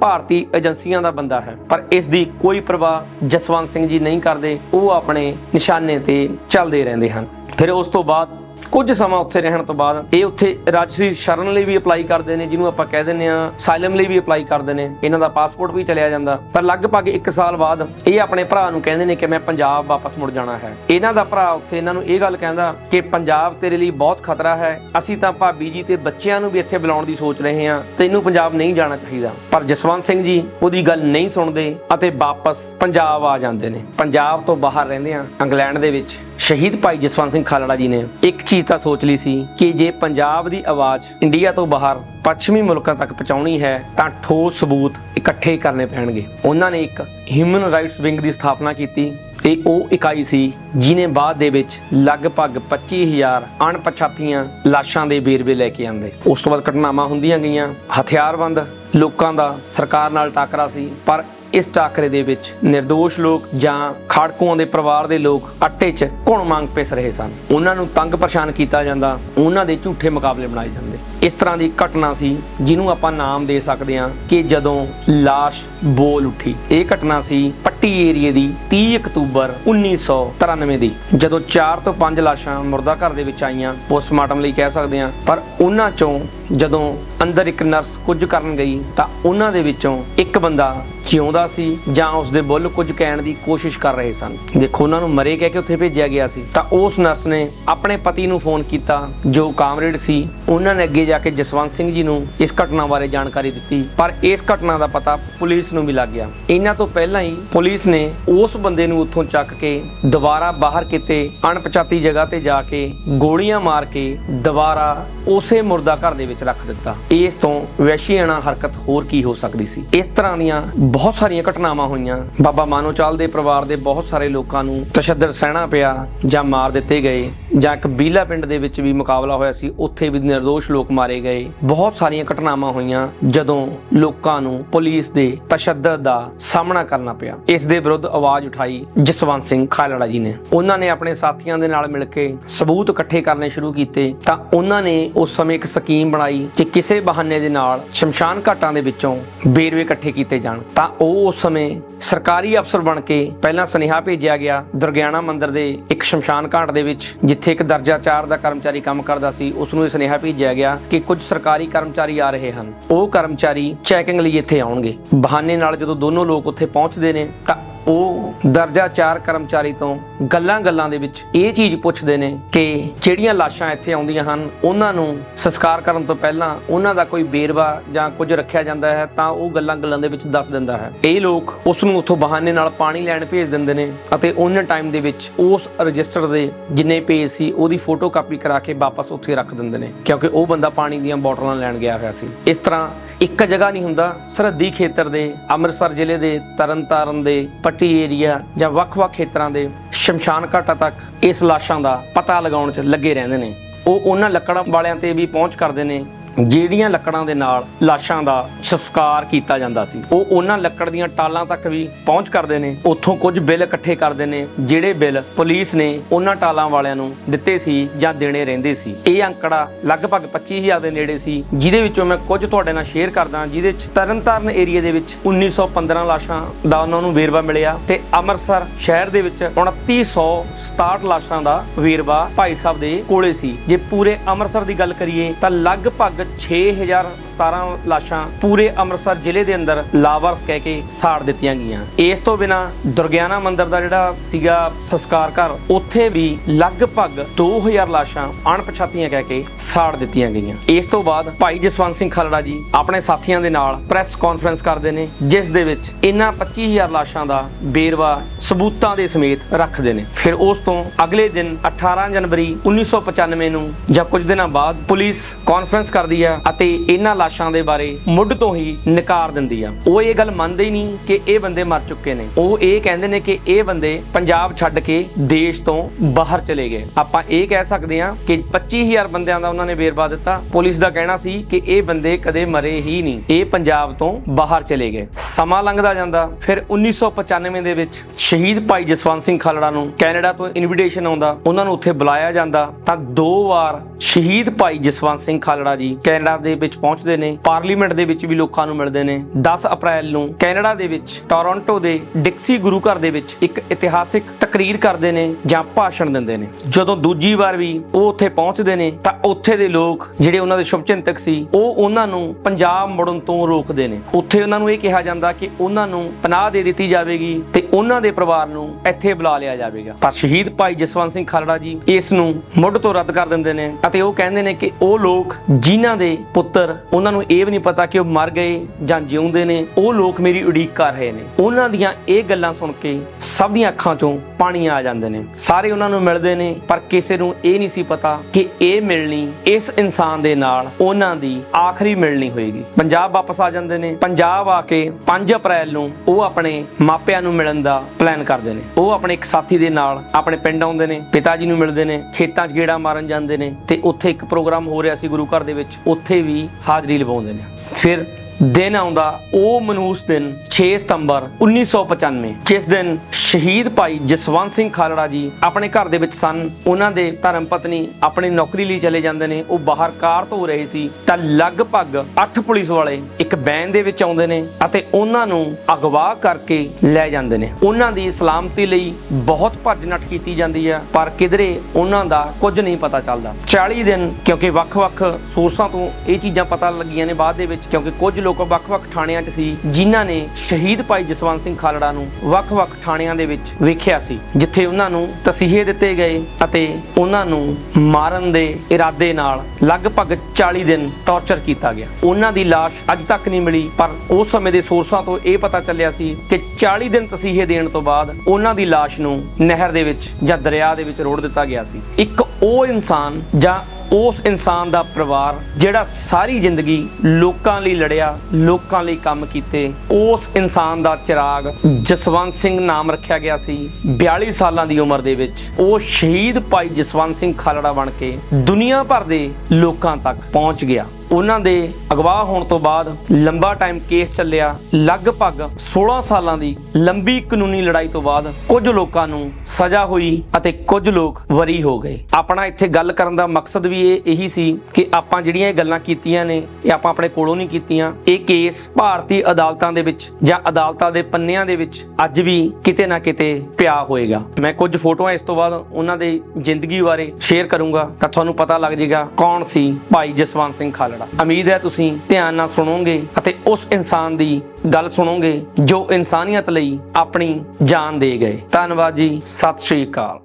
ਭਾਰਤੀ ਏਜੰਸੀਆਂ ਦਾ ਬੰਦਾ ਹੈ। ਪਰ ਇਸ ਦੀ ਕੋਈ ਪਰਵਾਹ ਜਸਵੰਤ ਸਿੰਘ ਜੀ ਨਹੀਂ ਕਰਦੇ। ਉਹ ਆਪਣੇ ਨਿਸ਼ਾਨੇ ਤੇ ਚੱਲਦੇ ਰਹਿੰਦੇ ਹਨ। ਫਿਰ ਉਸ ਤੋਂ ਬਾਅਦ ਕੁਝ ਸਮਾਂ ਉੱਥੇ ਰਹਿਣ ਤੋਂ ਬਾਅਦ ਇਹ ਉੱਥੇ ਰਾਜਸੀ ਸ਼ਰਨ ਲਈ ਵੀ ਅਪਲਾਈ ਕਰਦੇ ਨੇ, ਜਿਹਨੂੰ ਆਪਾਂ ਕਹਿ ਦਿੰਦੇ ਆ ਸਾਇਲਮ ਲਈ ਵੀ ਅਪਲਾਈ ਕਰਦੇ ਨੇ। ਇਹਨਾਂ ਦਾ ਪਾਸਪੋਰਟ ਵੀ ਚਲਿਆ ਜਾਂਦਾ। ਪਰ ਲਗਭਗ 1 ਸਾਲ ਬਾਅਦ ਇਹ ਆਪਣੇ ਭਰਾ ਨੂੰ ਕਹਿੰਦੇ ਨੇ ਕਿ ਮੈਂ ਪੰਜਾਬ ਵਾਪਸ ਮੁੜ ਜਾਣਾ ਹੈ। ਇਹਨਾਂ ਦਾ ਭਰਾ ਉੱਥੇ ਇਹਨਾਂ ਨੂੰ ਇਹ ਗੱਲ ਕਹਿੰਦਾ ਕਿ ਪੰਜਾਬ ਤੇਰੇ ਲਈ ਬਹੁਤ ਖਤਰਾ ਹੈ। ਅਸੀਂ ਤਾਂ ਭਾਬੀ ਜੀ ਤੇ ਬੱਚਿਆਂ ਨੂੰ ਵੀ ਇੱਥੇ ਬੁਲਾਉਣ ਦੀ ਸੋਚ ਰਹੇ ਹਾਂ। ਤੈਨੂੰ ਪੰਜਾਬ ਨਹੀਂ ਜਾਣਾ ਚਾਹੀਦਾ। ਪਰ ਜਸਵੰਤ ਸਿੰਘ ਜੀ ਉਹਦੀ ਗੱਲ ਨਹੀਂ ਸੁਣਦੇ ਅਤੇ ਵਾਪਸ ਪੰਜਾਬ ਆ ਜਾਂਦੇ ਨੇ। ਪੰਜਾਬ ਤੋਂ ਬਾਹਰ ਰਹਿੰਦੇ ਆ ਇੰਗਲੈਂਡ ਦੇ ਵਿੱਚ। ਸ਼ਹੀਦ ਭਾਈ ਜਸਵੰਤ ਸਿੰਘ ਖਾਲੜਾ ਜੀ ਨੇ ਇੱਕ ਚੀਜ਼ ਤਾਂ ਸੋਚ ਲਈ ਸੀ ਕਿ ਜੇ ਪੰਜਾਬ ਦੀ ਆਵਾਜ਼ ਇੰਡੀਆ ਤੋਂ ਬਾਹਰ ਪੱਛਮੀ ਮੁਲਕਾਂ ਤੱਕ ਪਹੁੰਚਾਉਣੀ ਹੈ, ਤਾਂ ਠੋਸ ਸਬੂਤ ਇਕੱਠੇ ਕਰਨੇ ਪੈਣਗੇ। ਉਹਨਾਂ ਨੇ ਇੱਕ ਹਿਊਮਨ ਰਾਈਟਸ ਵਿੰਗ ਦੀ ਸਥਾਪਨਾ ਕੀਤੀ ਇਹ ਉਹ ਇਕਾਈ ਸੀ ਜਿਨੇ ਬਾਅਦ ਦੇ ਵਿੱਚ ਲਗਭਗ 25000 ਅਣਪਛਾਤੀਆਂ ਲਾਸ਼ਾਂ ਦੇ ਵੇਰਵੇ ਲੈ ਕੇ ਆਂਦੇ। ਉਸ ਤੋਂ ਬਾਅਦ ਘਟਨਾਵਾਂ ਹੁੰਦੀਆਂ ਗਈਆਂ, ਹਥਿਆਰਬੰਦ ਲੋਕਾਂ ਦਾ ਸਰਕਾਰ ਨਾਲ ਟਾਕਰਾ ਸੀ, ਪਰ ਇਸ ਟਾਕਰੇ ਦੇ ਵਿੱਚ ਨਿਰਦੋਸ਼ ਲੋਕ ਜਾਂ ਖਾੜਕੂਆਂ ਦੇ ਪਰਿਵਾਰ ਦੇ ਲੋਕ ਆਟੇ 'ਚ ਘੁਣ ਮੰਗ ਪਿਸ ਰਹੇ ਸਨ। ਉਹਨਾਂ ਨੂੰ ਤੰਗ ਪਰੇਸ਼ਾਨ ਕੀਤਾ ਜਾਂਦਾ, ਉਹਨਾਂ ਦੇ ਝੂਠੇ ਮੁਕਾਬਲੇ ਬਣਾਏ ਜਾਂਦੇ। ਇਸ ਤਰ੍ਹਾਂ ਦੀ ਘਟਨਾ ਸੀ ਜਿਹਨੂੰ ਆਪਾਂ ਨਾਮ ਦੇ ਸਕਦੇ ਹਾਂ ਕਿ ਜਦੋਂ লাশ ਬੋਲ ਉੱਠੀ। ਇਹ ਘਟਨਾ ਸੀ ਪੱਟੀ ਏਰੀਏ ਦੀ 30 ਅਕਤੂਬਰ 1993 ਦੀ। ਜਦੋਂ ਚਾਰ ਤੋਂ ਪੰਜ ਲਾਸ਼ਾਂ ਮੁਰਦਾ ਘਰ ਦੇ ਵਿੱਚ ਆਈਆਂ, ਪੋਸਟਮਾਰਟਮ ਲਈ ਕਹਿ ਸਕਦੇ ਹਾਂ। ਪਰ ਉਹਨਾਂ ਚੋਂ ਜਦੋਂ ਅੰਦਰ ਇੱਕ ਨਰਸ ਕੁਝ ਕਰਨ ਗਈ ਤਾਂ ਉਹਨਾਂ ਦੇ ਵਿੱਚੋਂ ਇੱਕ ਬੰਦਾ ਚਿਉਂਦਾ ਸੀ ਜਾਂ ਉਸ ਦੇ ਬੁੱਲ ਕੁਝ ਕਹਿਣ ਦੀ ਕੋਸ਼ਿਸ਼ ਕਰ ਰਹੇ ਸਨ। ਦੇਖੋ, ਉਹਨਾਂ ਨੂੰ ਮਰੇ ਕਹਿ ਕੇ ਉੱਥੇ ਭੇਜਿਆ ਗਿਆ ਸੀ। ਤਾਂ ਉਸ ਨਰਸ ਨੇ ਆਪਣੇ ਪਤੀ ਨੂੰ ਫੋਨ ਕੀਤਾ, ਜੋ ਕਾਮਰੇਡ ਸੀ। ਉਹਨਾਂ ਨੇ ਅੱਗੇ ਜਾ ਕੇ ਜਸਵੰਤ ਸਿੰਘ ਜੀ ਨੂੰ ਇਸ ਘਟਨਾ ਬਾਰੇ ਜਾਣਕਾਰੀ ਦਿੱਤੀ। ਪਰ ਇਸ ਘਟਨਾ ਦਾ ਪਤਾ ਪੁਲਿਸ ਨੂੰ ਵੀ ਲੱਗ ਗਿਆ। ਇਹਨਾਂ ਤੋਂ ਪਹਿਲਾਂ ਹੀ ਪੁਲਿਸ ਨੇ ਉਸ ਬੰਦੇ ਨੂੰ ਉੱਥੋਂ ਚੱਕ ਕੇ ਦੁਬਾਰਾ ਬਾਹਰ ਕਿਤੇ ਅਣਪਛਾਤੀ ਜਗ੍ਹਾ ਤੇ ਜਾ ਕੇ ਗੋਲੀਆਂ ਮਾਰ ਕੇ ਦੁਬਾਰਾ ਉਸੇ ਮੁਰਦਾ ਘਰ ਦੇ ਵਿੱਚ ਰੱਖ ਦਿੱਤਾ। ਇਸ ਤੋਂ ਵੈਸ਼ੀਆਣਾ ਹਰਕਤ ਹੋਰ ਕੀ ਹੋ ਸਕਦੀ ਸੀ? ਇਸ ਤਰ੍ਹਾਂ ਦੀਆਂ ਬਹੁਤ ਸਾਰੀਆਂ ਘਟਨਾਵਾਂ ਹੋਈਆਂ। ਬਾਬਾ ਮਾਨੋਚਾਲ ਦੇ ਪਰਿਵਾਰ ਦੇ ਬਹੁਤ ਸਾਰੇ ਲੋਕਾਂ ਨੂੰ ਤਸ਼ੱਦਦ ਸਹਿਣਾ ਪਿਆ ਜਾਂ ਮਾਰ ਦਿੱਤੇ ਗਏ ਜਾਂ ਇੱਕ ਪਿੰਡ ਦੇ ਵਿੱਚ ਵੀ ਮੁਕਾਬਲਾ ਹੋਇਆ ਸੀ, ਉੱਥੇ ਵੀ ਨਿਰਦੋਸ਼ ਲੋਕ ਮਾਰੇ ਗਏ। ਬਹੁਤ ਸਾਰੀਆਂ ਘਟਨਾਵਾਂ ਹੋਈਆਂ ਜਦੋਂ ਲੋਕਾਂ ਨੂੰ ਪੁਲਿਸ ਦੇ ਤਸ਼ੱਦਦ ਦਾ ਸਾਹਮਣਾ ਕਰਨਾ ਪਿਆ। ਇਸ ਦੇ ਵਿਰੁੱਧ ਆਵਾਜ਼ ਉਠਾਈ ਜਸਵੰਤ ਸਿੰਘ ਖਾਲੜਾ ਜੀ ਨੇ। ਉਹਨਾਂ ਨੇ ਆਪਣੇ ਸਾਥੀਆਂ ਦੇ ਨਾਲ ਮਿਲ ਕੇ ਸਬੂਤ ਇਕੱਠੇ ਕਰਨੇ ਸ਼ੁਰੂ ਕੀਤੇ ਤਾਂ ਉਹਨਾਂ ਨੇ ਉਸ ਸਮੇਂ ਇੱਕ ਸਕੀਮ ਬਣਾਈ ਕਿ ਕਿਸੇ ਬਹਾਨੇ ਦੇ ਨਾਲ ਸ਼ਮਸ਼ਾਨ ਘਾਟਾਂ ਦੇ ਵਿੱਚੋਂ ਬੇਰਵੇ ਇਕੱਠੇ ਕੀਤੇ ਜਾਣ ਤਾਂ ਉਹ ਉਸ ਸਮੇਂ ਸਰਕਾਰੀ ਅਫਸਰ ਬਣ ਕੇ ਪਹਿਲਾਂ ਸੁਨੇਹਾ ਭੇਜਿਆ ਗਿਆ। ਦੁਰਗਿਆਣਾ ਮੰਦਿਰ ਦੇ ਇੱਕ ਸ਼ਮਸ਼ਾਨ ਘਾਟ ਦੇ ਵਿੱਚ, ਜਿੱਥੇ ਇੱਕ ਦਰਜਾ 4 ਦਾ ਕਰਮਚਾਰੀ ਕੰਮ ਕਰਦਾ ਸੀ ਉਸ ਨੂੰ ਇਹ ਸੁਨੇਹਾ ਭੇਜਿਆ ਗਿਆ ਕਿ ਕੁਝ ਸਰਕਾਰੀ ਕਰਮਚਾਰੀ ਆ ਰਹੇ ਹਨ। ਉਹ ਕਰਮਚਾਰੀ ਚੈਕਿੰਗ ਲਈ ਇੱਥੇ ਆਉਣਗੇ। ਬਹਾਨੇ ਨਾਲ ਜਦੋਂ ਦੋਨੋਂ ਲੋਕ ਉੱਥੇ ਪਹੁੰਚਦੇ ਨੇ, ਤਾਂ ਉਹ ਦਰਜਾ 4 ਕਰਮਚਾਰੀ ਤੋਂ ਗੱਲਾਂ-ਗੱਲਾਂ ਦੇ ਵਿੱਚ ਇਹ ਚੀਜ਼ ਪੁੱਛਦੇ ਨੇ ਕਿ ਜਿਹੜੀਆਂ ਲਾਸ਼ਾਂ ਇੱਥੇ ਆਉਂਦੀਆਂ ਹਨ, ਉਹਨਾਂ ਨੂੰ ਸੰਸਕਾਰ ਕਰਨ ਤੋਂ ਪਹਿਲਾਂ ਉਹਨਾਂ ਦਾ ਕੋਈ ਬੇਰਵਾ ਜਾਂ ਕੁਝ ਰੱਖਿਆ ਜਾਂਦਾ ਹੈ ਤਾਂ ਉਹ ਗੱਲਾਂ-ਗੱਲਾਂ ਦੇ ਵਿੱਚ ਦੱਸ ਦਿੰਦਾ ਹੈ। ਇਹ ਲੋਕ ਉਸ ਨੂੰ ਉੱਥੋਂ ਬਹਾਨੇ ਨਾਲ ਪਾਣੀ ਲੈਣ ਭੇਜ ਦਿੰਦੇ ਨੇ ਅਤੇ ਉਹਨਾਂ ਟਾਈਮ ਦੇ ਵਿੱਚ ਉਸ ਰਜਿਸਟਰ ਦੇ ਜਿੰਨੇ ਪੇਜ ਸੀ, ਉਹਦੀ ਫੋਟੋ ਕਾਪੀ ਕਰਾ ਕੇ ਵਾਪਸ ਉੱਥੇ ਰੱਖ ਦਿੰਦੇ ਨੇ, ਕਿਉਂਕਿ ਉਹ ਬੰਦਾ ਪਾਣੀ ਦੀਆਂ ਬੋਟਲਾਂ ਲੈਣ ਗਿਆ ਹੋਇਆ ਸੀ। ਇਸ ਤਰ੍ਹਾਂ ਇੱਕ ਜਗ੍ਹਾ ਨਹੀਂ ਹੁੰਦਾ, ਸਰਹੱਦੀ ਖੇਤਰ ਦੇ, ਅੰਮ੍ਰਿਤਸਰ ਜ਼ਿਲ੍ਹੇ ਦੇ, ਤਰਨਤਾਰਨ ਦੇ ਪੱਟੀ ਏਰੀਆ ਜਾਂ ਵੱਖ-ਵੱਖ ਖੇਤਰਾਂ ਦੇ ਸ਼ਮਸ਼ਾਨ ਘਾਟਾਂ ਤੱਕ ਇਸ ਲਾਸ਼ਾਂ ਦਾ ਪਤਾ ਲਗਾਉਣ 'ਚ ਲੱਗੇ ਰਹਿੰਦੇ ਨੇ। ਉਹ ਉਹਨਾਂ ਲੱਕੜਾਂ ਵਾਲਿਆਂ ਤੇ ਵੀ ਪਹੁੰਚ ਕਰਦੇ ਨੇ ਜਿਹੜੀਆਂ ਲੱਕੜਾਂ ਦੇ ਨਾਲ ਲਾਸ਼ਾਂ ਦਾ ਸੰਸਕਾਰ ਕੀਤਾ ਜਾਂਦਾ ਸੀ, ਉਹ ਉਹਨਾਂ ਲੱਕੜ ਦੀਆਂ ਟਾਲਾਂ ਤੱਕ ਵੀ ਪਹੁੰਚ ਕਰਦੇ ਨੇ। ਉੱਥੋਂ ਕੁਝ ਬਿੱਲ ਇਕੱਠੇ ਕਰਦੇ ਨੇ, ਜਿਹੜੇ ਬਿੱਲ ਪੁਲਿਸ ਨੇ ਉਹਨਾਂ ਟਾਲਾਂ ਵਾਲਿਆਂ ਨੂੰ ਦਿੱਤੇ ਸੀ ਜਾਂ ਦੇਣੇ ਰਹਿੰਦੇ ਸੀ। ਇਹ ਅੰਕੜਾ ਲਗਭਗ 25000 ਦੇ ਨੇੜੇ ਸੀ, ਜਿਹਦੇ ਵਿੱਚੋਂ ਮੈਂ ਕੁਝ ਤੁਹਾਡੇ ਨਾਲ ਸ਼ੇਅਰ ਕਰਦਾ ਜਿਹਦੇ ਵਿੱਚ ਤਰਨਤਾਰਨ ਏਰੀਆ ਦੇ ਵਿੱਚ 1915 ਲਾਸ਼ਾਂ ਦਾ ਉਹਨਾਂ ਨੂੰ ਵੇਰਵਾ ਮਿਲਿਆ ਤੇ ਅੰਮ੍ਰਿਤਸਰ ਸ਼ਹਿਰ ਦੇ ਵਿੱਚ 2967 ਲਾਸ਼ਾਂ ਦਾ ਵੇਰਵਾ ਭਾਈ ਸਾਹਿਬ ਦੇ ਕੋਲੇ ਸੀ। ਜੇ ਪੂਰੇ ਅੰਮ੍ਰਿਤਸਰ ਦੀ ਗੱਲ ਕਰੀਏ, ਤਾਂ ਲਗਭਗ ਤੱਕ 6000 6017 ਲਾਸ਼ਾਂ ਪੂਰੇ ਅੰਮ੍ਰਿਤਸਰ ਜ਼ਿਲ੍ਹੇ ਦੇ ਅੰਦਰ ਲਾਵਾਰਸ ਕਹਿ ਕੇ ਸਾੜ ਦਿੱਤੀਆਂ ਗਈਆਂ। ਇਸ ਤੋਂ ਬਿਨਾ ਦੁਰਗਿਆਨਾ ਮੰਦਿਰ ਦਾ ਜਿਹੜਾ ਸੀਗਾ ਸੰਸਕਾਰ ਘਰ, ਉੱਥੇ ਵੀ ਲਗਭਗ 2000 ਲਾਸ਼ਾਂ ਅਣਪਛਾਤੀਆਂ ਕਹਿ ਕੇ ਸਾੜ ਦਿੱਤੀਆਂ ਗਈਆਂ। ਇਸ ਤੋਂ ਬਾਅਦ ਭਾਈ ਜਸਵੰਤ ਸਿੰਘ ਖਾਲੜਾ ਜੀ ਆਪਣੇ ਸਾਥੀਆਂ ਦੇ ਨਾਲ ਪ੍ਰੈਸ ਕਾਨਫਰੰਸ ਕਰਦੇ ਨੇ, ਜਿਸ ਦੇ ਵਿੱਚ ਇਹਨਾਂ 25000 ਲਾਸ਼ਾਂ ਦਾ ਬੇਰਵਾ ਸਬੂਤਾਂ ਦੇ ਸਮੇਤ ਰੱਖਦੇ ਨੇ। ਫਿਰ ਉਸ ਤੋਂ ਅਗਲੇ ਦਿਨ 18 ਜਨਵਰੀ 1995 ਨੂੰ ਜਾਂ ਕੁਝ ਦਿਨਾਂ ਬਾਅਦ ਪੁਲਿਸ ਕਾਨਫਰੰਸ ਕਰਦੀ ਆ ਅਤੇ ਇਹਨਾਂ ਲਾਸ਼ਾਂ ਦੇ ਬਾਰੇ ਮੁੱਢ ਤੋਂ ਹੀ ਨਕਾਰ ਦਿੰਦੀ ਆ। ਉਹ ਇਹ ਗੱਲ ਮੰਨਦੇ ਹੀ ਨਹੀਂ ਕਿ ਇਹ ਬੰਦੇ ਮਰ ਚੁੱਕੇ ਨੇ। ਉਹ ਇਹ ਕਹਿੰਦੇ ਨੇ ਕਿ ਇਹ ਬੰਦੇ ਪੰਜਾਬ ਛੱਡ ਕੇ ਦੇਸ਼ ਤੋਂ ਬਾਹਰ ਚਲੇ ਗਏ। ਆਪਾਂ ਇਹ ਕਹਿ ਸਕਦੇ ਹਾਂ ਕਿ 25000 ਬੰਦਿਆਂ ਦਾ ਉਹਨਾਂ ਨੇ ਵੇਰਵਾ ਦਿੱਤਾ। ਪੁਲਿਸ ਦਾ ਕਹਿਣਾ ਸੀ ਕਿ ਇਹ ਬੰਦੇ ਕਦੇ ਮਰੇ ਹੀ ਨਹੀਂ। ਇਹ ਪੰਜਾਬ ਤੋਂ ਬਾਹਰ ਚਲੇ ਗਏ। ਸਮਾਂ ਲੰਘਦਾ ਜਾਂਦਾ। ਫਿਰ 1995 ਦੇ ਵਿੱਚ ਸ਼ਹੀਦ ਭਾਈ ਜਸਵੰਤ ਸਿੰਘ ਖਾਲੜਾ ਨੂੰ ਕੈਨੇਡਾ ਤੋਂ ਇਨਵੀਟੇਸ਼ਨ ਆਉਂਦਾ। ਉਹਨਾਂ ਨੂੰ ਉੱਥੇ ਬੁਲਾਇਆ ਜਾਂਦਾ। ਤਾਂ ਦੋ ਵਾਰ ਸ਼ਹੀਦ ਭਾਈ ਜਸਵੰਤ ਸਿੰਘ ਖਾਲੜਾ ਜੀ ਕੈਨੇਡਾ ਦੇ ਵਿੱਚ ਪਹੁੰਚਦੇ ਪਹੁੰਚਦੇ ਨੇ, ਪਾਰਲੀਮੈਂਟ ਦੇ ਵਿੱਚ ਵੀ ਲੋਕਾਂ ਨੂੰ ਮਿਲਦੇ ਨੇ। 10 ਅਪ੍ਰੈਲ ਨੂੰ ਕੈਨੇਡਾ ਦੇ ਵਿੱਚ, ਟੋਰਾਂਟੋ ਦੇ ਡਿਕਸੀ ਗੁਰੂ ਘਰ ਦੇ ਵਿੱਚ ਇੱਕ ਇਤਿਹਾਸਿਕ ਤਕਰੀਰ ਕਰਦੇ ਨੇ ਜਾਂ ਭਾਸ਼ਣ ਦਿੰਦੇ ਨੇ। ਜਦੋਂ ਦੂਜੀ ਵਾਰ ਵੀ ਉਹ ਉੱਥੇ ਪਹੁੰਚਦੇ ਨੇ, ਤਾਂ ਉੱਥੇ ਦੇ ਲੋਕ ਜਿਹੜੇ ਉਹਨਾਂ ਦੇ ਸ਼ੁਭਚਿੰਤਕ ਸੀ, ਉਹ ਉਹਨਾਂ ਨੂੰ ਪੰਜਾਬ ਮੁੜਨ ਤੋਂ ਰੋਕਦੇ ਨੇ। ਉੱਥੇ ਉਹਨਾਂ ਨੂੰ ਇਹ ਕਿਹਾ ਜਾਂਦਾ ਕਿ ਉਹਨਾਂ ਨੂੰ ਪਨਾਹ ਦੇ ਦਿੱਤੀ ਜਾਵੇਗੀ ਤੇ ਉਹਨਾਂ ਦੇ ਪਰਿਵਾਰ ਨੂੰ ਇੱਥੇ ਬੁਲਾ ਲਿਆ ਜਾਵੇਗਾ। ਪਰ ਸ਼ਹੀਦ ਭਾਈ ਜਸਵੰਤ ਸਿੰਘ ਖਾਲੜਾ ਜੀ ਇਸ ਨੂੰ ਮੁੱਢ ਤੋਂ ਰੱਦ ਕਰ ਦਿੰਦੇ ਨੇ ਅਤੇ ਉਹ ਕਹਿੰਦੇ ਨੇ ਕਿ ਉਹ ਲੋਕ ਜਿਨ੍ਹਾਂ ਦੇ ਪੁੱਤਰ ਉਹਨਾਂ ਨੂੰ ਇਹ ਵੀ ਨਹੀਂ ਪਤਾ ਕਿ ਉਹ ਮਰ ਗਏ ਜਾਂ ਜਿਉਂਦੇ ਨੇ। ਉਹ ਲੋਕ ਮੇਰੀ ਉਡੀਕ ਕਰ ਰਹੇ ਨੇ। ਉਹਨਾਂ ਦੀਆਂ ਇਹ ਗੱਲਾਂ ਸੁਣ ਕੇ ਸਭ ਦੀਆਂ ਅੱਖਾਂ 'ਚੋਂ ਪਾਣੀ ਆ ਜਾਂਦੇ ਨੇ। ਸਾਰੇ ਉਹਨਾਂ ਨੂੰ ਮਿਲਦੇ ਨੇ, ਪਰ ਕਿਸੇ ਨੂੰ ਇਹ ਨਹੀਂ ਸੀ ਪਤਾ ਕਿ ਇਹ ਮਿਲਣੀ ਇਸ ਇਨਸਾਨ ਦੇ ਨਾਲ ਉਹਨਾਂ ਦੀ ਆਖਰੀ ਮਿਲਣੀ ਹੋਏਗੀ। ਪੰਜਾਬ ਵਾਪਸ ਆ ਜਾਂਦੇ ਨੇ। ਪੰਜਾਬ ਆ ਕੇ 5 ਅਪ੍ਰੈਲ ਨੂੰ ਉਹ ਆਪਣੇ ਮਾਪਿਆਂ ਨੂੰ ਮਿਲਣ ਦਾ ਪਲਾਨ ਕਰਦੇ ਨੇ। ਉਹ ਆਪਣੇ ਇੱਕ ਸਾਥੀ ਦੇ ਨਾਲ ਆਪਣੇ ਪਿੰਡ ਆਉਂਦੇ ਨੇ। ਪਿਤਾ ਜੀ ਨੂੰ ਮਿਲਦੇ ਨੇ। ਖੇਤਾਂ 'ਚ ਗੇੜਾ ਮਾਰਨ ਜਾਂਦੇ ਨੇ। ਤੇ ਉੱਥੇ ਇੱਕ ਪ੍ਰੋਗਰਾਮ ਹੋ ਰਿਹਾ ਸੀ ਗੁਰੂ ਘਰ ਦੇ ਵਿੱਚ। ਉੱਥੇ ਵੀ ਹਾਜ਼ਰੀ ਲਵਾਉਂਦੇ ਨੇ ਫਿਰ ਦਿਨ ਆਉਂਦਾ, ਉਹ ਮਨੂਸ ਦਿਨ 6 ਸਤੰਬਰ 1995 ਜਿਸ ਦਿਨ ਸ਼ਹੀਦ ਭਾਈ ਜਸਵੰਤ ਸਿੰਘ ਖਾਲੜਾ ਜੀ ਆਪਣੇ ਘਰ ਦੇ ਵਿੱਚ ਸਨ। ਉਹਨਾਂ ਦੇ ਧਰਮ ਪਤਨੀ ਆਪਣੀ ਨੌਕਰੀ ਲਈ ਚਲੇ ਜਾਂਦੇ ਨੇ। ਉਹ ਬਾਹਰ ਕਾਰ ਧੋ ਰਹੇ ਸੀ। ਤਾਂ ਲਗਭਗ 8 ਪੁਲਿਸ ਵਾਲੇ ਇੱਕ ਬੈਨ ਦੇ ਵਿੱਚ ਆਉਂਦੇ ਨੇ ਅਤੇ ਉਹਨਾਂ ਨੂੰ ਅਗਵਾ ਕਰਕੇ ਲੈ ਜਾਂਦੇ ਨੇ। ਉਹਨਾਂ ਦੀ ਸਲਾਮਤੀ ਲਈ ਬਹੁਤ ਭੱਜ ਨੱਠ ਕੀਤੀ ਜਾਂਦੀ ਹੈ ਪਰ ਕਿਧਰੇ ਉਹਨਾਂ ਦਾ ਕੁਝ ਨਹੀਂ ਪਤਾ ਚੱਲਦਾ। 40 ਦਿਨ, ਕਿਉਂਕਿ ਵੱਖ-ਵੱਖ ਸੋਰਸਾਂ ਤੋਂ ਇਹ ਚੀਜ਼ਾਂ ਪਤਾ ਲੱਗੀਆਂ ਨੇ ਬਾਅਦ ਦੇ ਵਿੱਚ, ਕਿਉਂਕਿ ਕੁਝ ਲੋਕ ਵੱਖ-ਵੱਖ ਥਾਣਿਆਂ 'ਚ ਸੀ, ਜਿਨ੍ਹਾਂ ਨੇ ਸ਼ਹੀਦ ਭਾਈ ਜਸਵੰਤ ਸਿੰਘ ਖਾਲੜਾ ਨੂੰ ਵੱਖ-ਵੱਖ ਥਾਣਿਆਂ ਦੇ ਵਿੱਚ ਵੇਖਿਆ ਸੀ, ਜਿੱਥੇ ਉਹਨਾਂ ਨੂੰ ਤਸੀਹੇ ਦਿੱਤੇ ਗਏ ਅਤੇ ਉਹਨਾਂ ਨੂੰ ਮਾਰਨ ਦੇ ਇਰਾਦੇ ਨਾਲ ਲਗਭਗ 40 ਦਿਨ ਟੌਰਚਰ ਕੀਤਾ ਗਿਆ। ਉਹਨਾਂ ਦੀ ਲਾਸ਼ ਅੱਜ ਤੱਕ ਨਹੀਂ ਮਿਲੀ, ਪਰ ਉਸ ਸਮੇਂ ਦੇ ਸੋਰਸਾਂ ਤੋਂ ਇਹ ਪਤਾ ਚੱਲਿਆ ਸੀ ਕਿ 40 ਦਿਨ ਤਸੀਹੇ ਦੇਣ ਤੋਂ ਬਾਅਦ ਉਹਨਾਂ ਦੀ ਲਾਸ਼ ਨੂੰ ਨਹਿਰ ਦੇ ਵਿੱਚ ਜਾਂ ਦਰਿਆ ਦੇ ਵਿੱਚ ਰੋੜ ਦਿੱਤਾ ਗਿਆ ਸੀ। ਇੱਕ ਉਹ ਇਨਸਾਨ ਜਾਂ ਉਸ ਇਨਸਾਨ ਦਾ ਪਰਿਵਾਰ ਜਿਹੜਾ ਸਾਰੀ ਜ਼ਿੰਦਗੀ ਲੋਕਾਂ ਲਈ ਲੜਿਆ, ਲੋਕਾਂ ਲਈ ਕੰਮ ਕੀਤੇ, ਉਸ ਇਨਸਾਨ ਦਾ ਚਿਰਾਗ ਜਸਵੰਤ ਸਿੰਘ ਨਾਮ ਰੱਖਿਆ ਗਿਆ ਸੀ 42 ਸਾਲਾਂ ਦੀ ਉਮਰ ਦੇ ਵਿੱਚ। ਉਹ ਸ਼ਹੀਦ ਭਾਈ ਜਸਵੰਤ ਸਿੰਘ ਖਾਲੜਾ ਬਣ ਕੇ ਦੁਨੀਆ ਭਰ ਦੇ ਲੋਕਾਂ ਤੱਕ ਪਹੁੰਚ ਗਿਆ। ਉਹਨਾਂ ਦੇ ਅਗਵਾ ਹੋਣ ਤੋਂ ਬਾਅਦ ਲੰਬਾ ਟਾਈਮ ਕੇਸ ਚੱਲਿਆ। ਲਗਭਗ 16 ਸਾਲਾਂ ਦੀ ਲੰਬੀ ਕਾਨੂੰਨੀ ਲੜਾਈ ਤੋਂ ਬਾਅਦ ਕੁਝ ਲੋਕਾਂ ਨੂੰ ਸਜ਼ਾ ਹੋਈ ਅਤੇ ਕੁਝ ਲੋਕ ਵਰੀ ਹੋ ਗਏ। ਆਪਣਾ ਇੱਥੇ ਗੱਲ ਕਰਨ ਦਾ ਮਕਸਦ ਵੀ ਇਹ ਇਹੀ ਸੀ ਕਿ ਆਪਾਂ ਜਿਹੜੀਆਂ ਇਹ ਗੱਲਾਂ ਕੀਤੀਆਂ ਨੇ, ਇਹ ਆਪਾਂ ਆਪਣੇ ਕੋਲੋਂ ਨਹੀਂ ਕੀਤੀਆਂ। ਇਹ ਕੇਸ ਭਾਰਤੀ ਅਦਾਲਤਾਂ ਦੇ ਵਿੱਚ ਜਾਂ ਅਦਾਲਤਾਂ ਦੇ ਪੰਨਿਆਂ ਦੇ ਵਿੱਚ ਅੱਜ ਵੀ ਕਿਤੇ ਨਾ ਕਿਤੇ ਪਿਆ ਹੋਏਗਾ। ਮੈਂ ਕੁਝ ਫੋਟੋਆਂ ਇਸ ਤੋਂ ਬਾਅਦ ਉਹਨਾਂ ਦੇ ਜ਼ਿੰਦਗੀ ਬਾਰੇ ਸ਼ੇਅਰ ਕਰੂੰਗਾ ਤਾਂ ਤੁਹਾਨੂੰ ਪਤਾ ਲੱਗ ਜਾਏਗਾ ਕੌਣ ਸੀ ਭਾਈ ਜਸਵੰਤ ਸਿੰਘ ਖਾਲੜਾ। ਉਮੀਦ ਹੈ ਤੁਸੀਂ ਧਿਆਨ ਨਾਲ ਸੁਣੋਗੇ ਅਤੇ ਉਸ ਇਨਸਾਨ ਦੀ ਗੱਲ ਸੁਣੋਗੇ ਜੋ ਇਨਸਾਨੀਅਤ ਲਈ ਆਪਣੀ ਜਾਨ ਦੇ ਗਏ। ਧੰਨਵਾਦ ਜੀ। ਸਤਿ ਸ਼੍ਰੀ ਅਕਾਲ।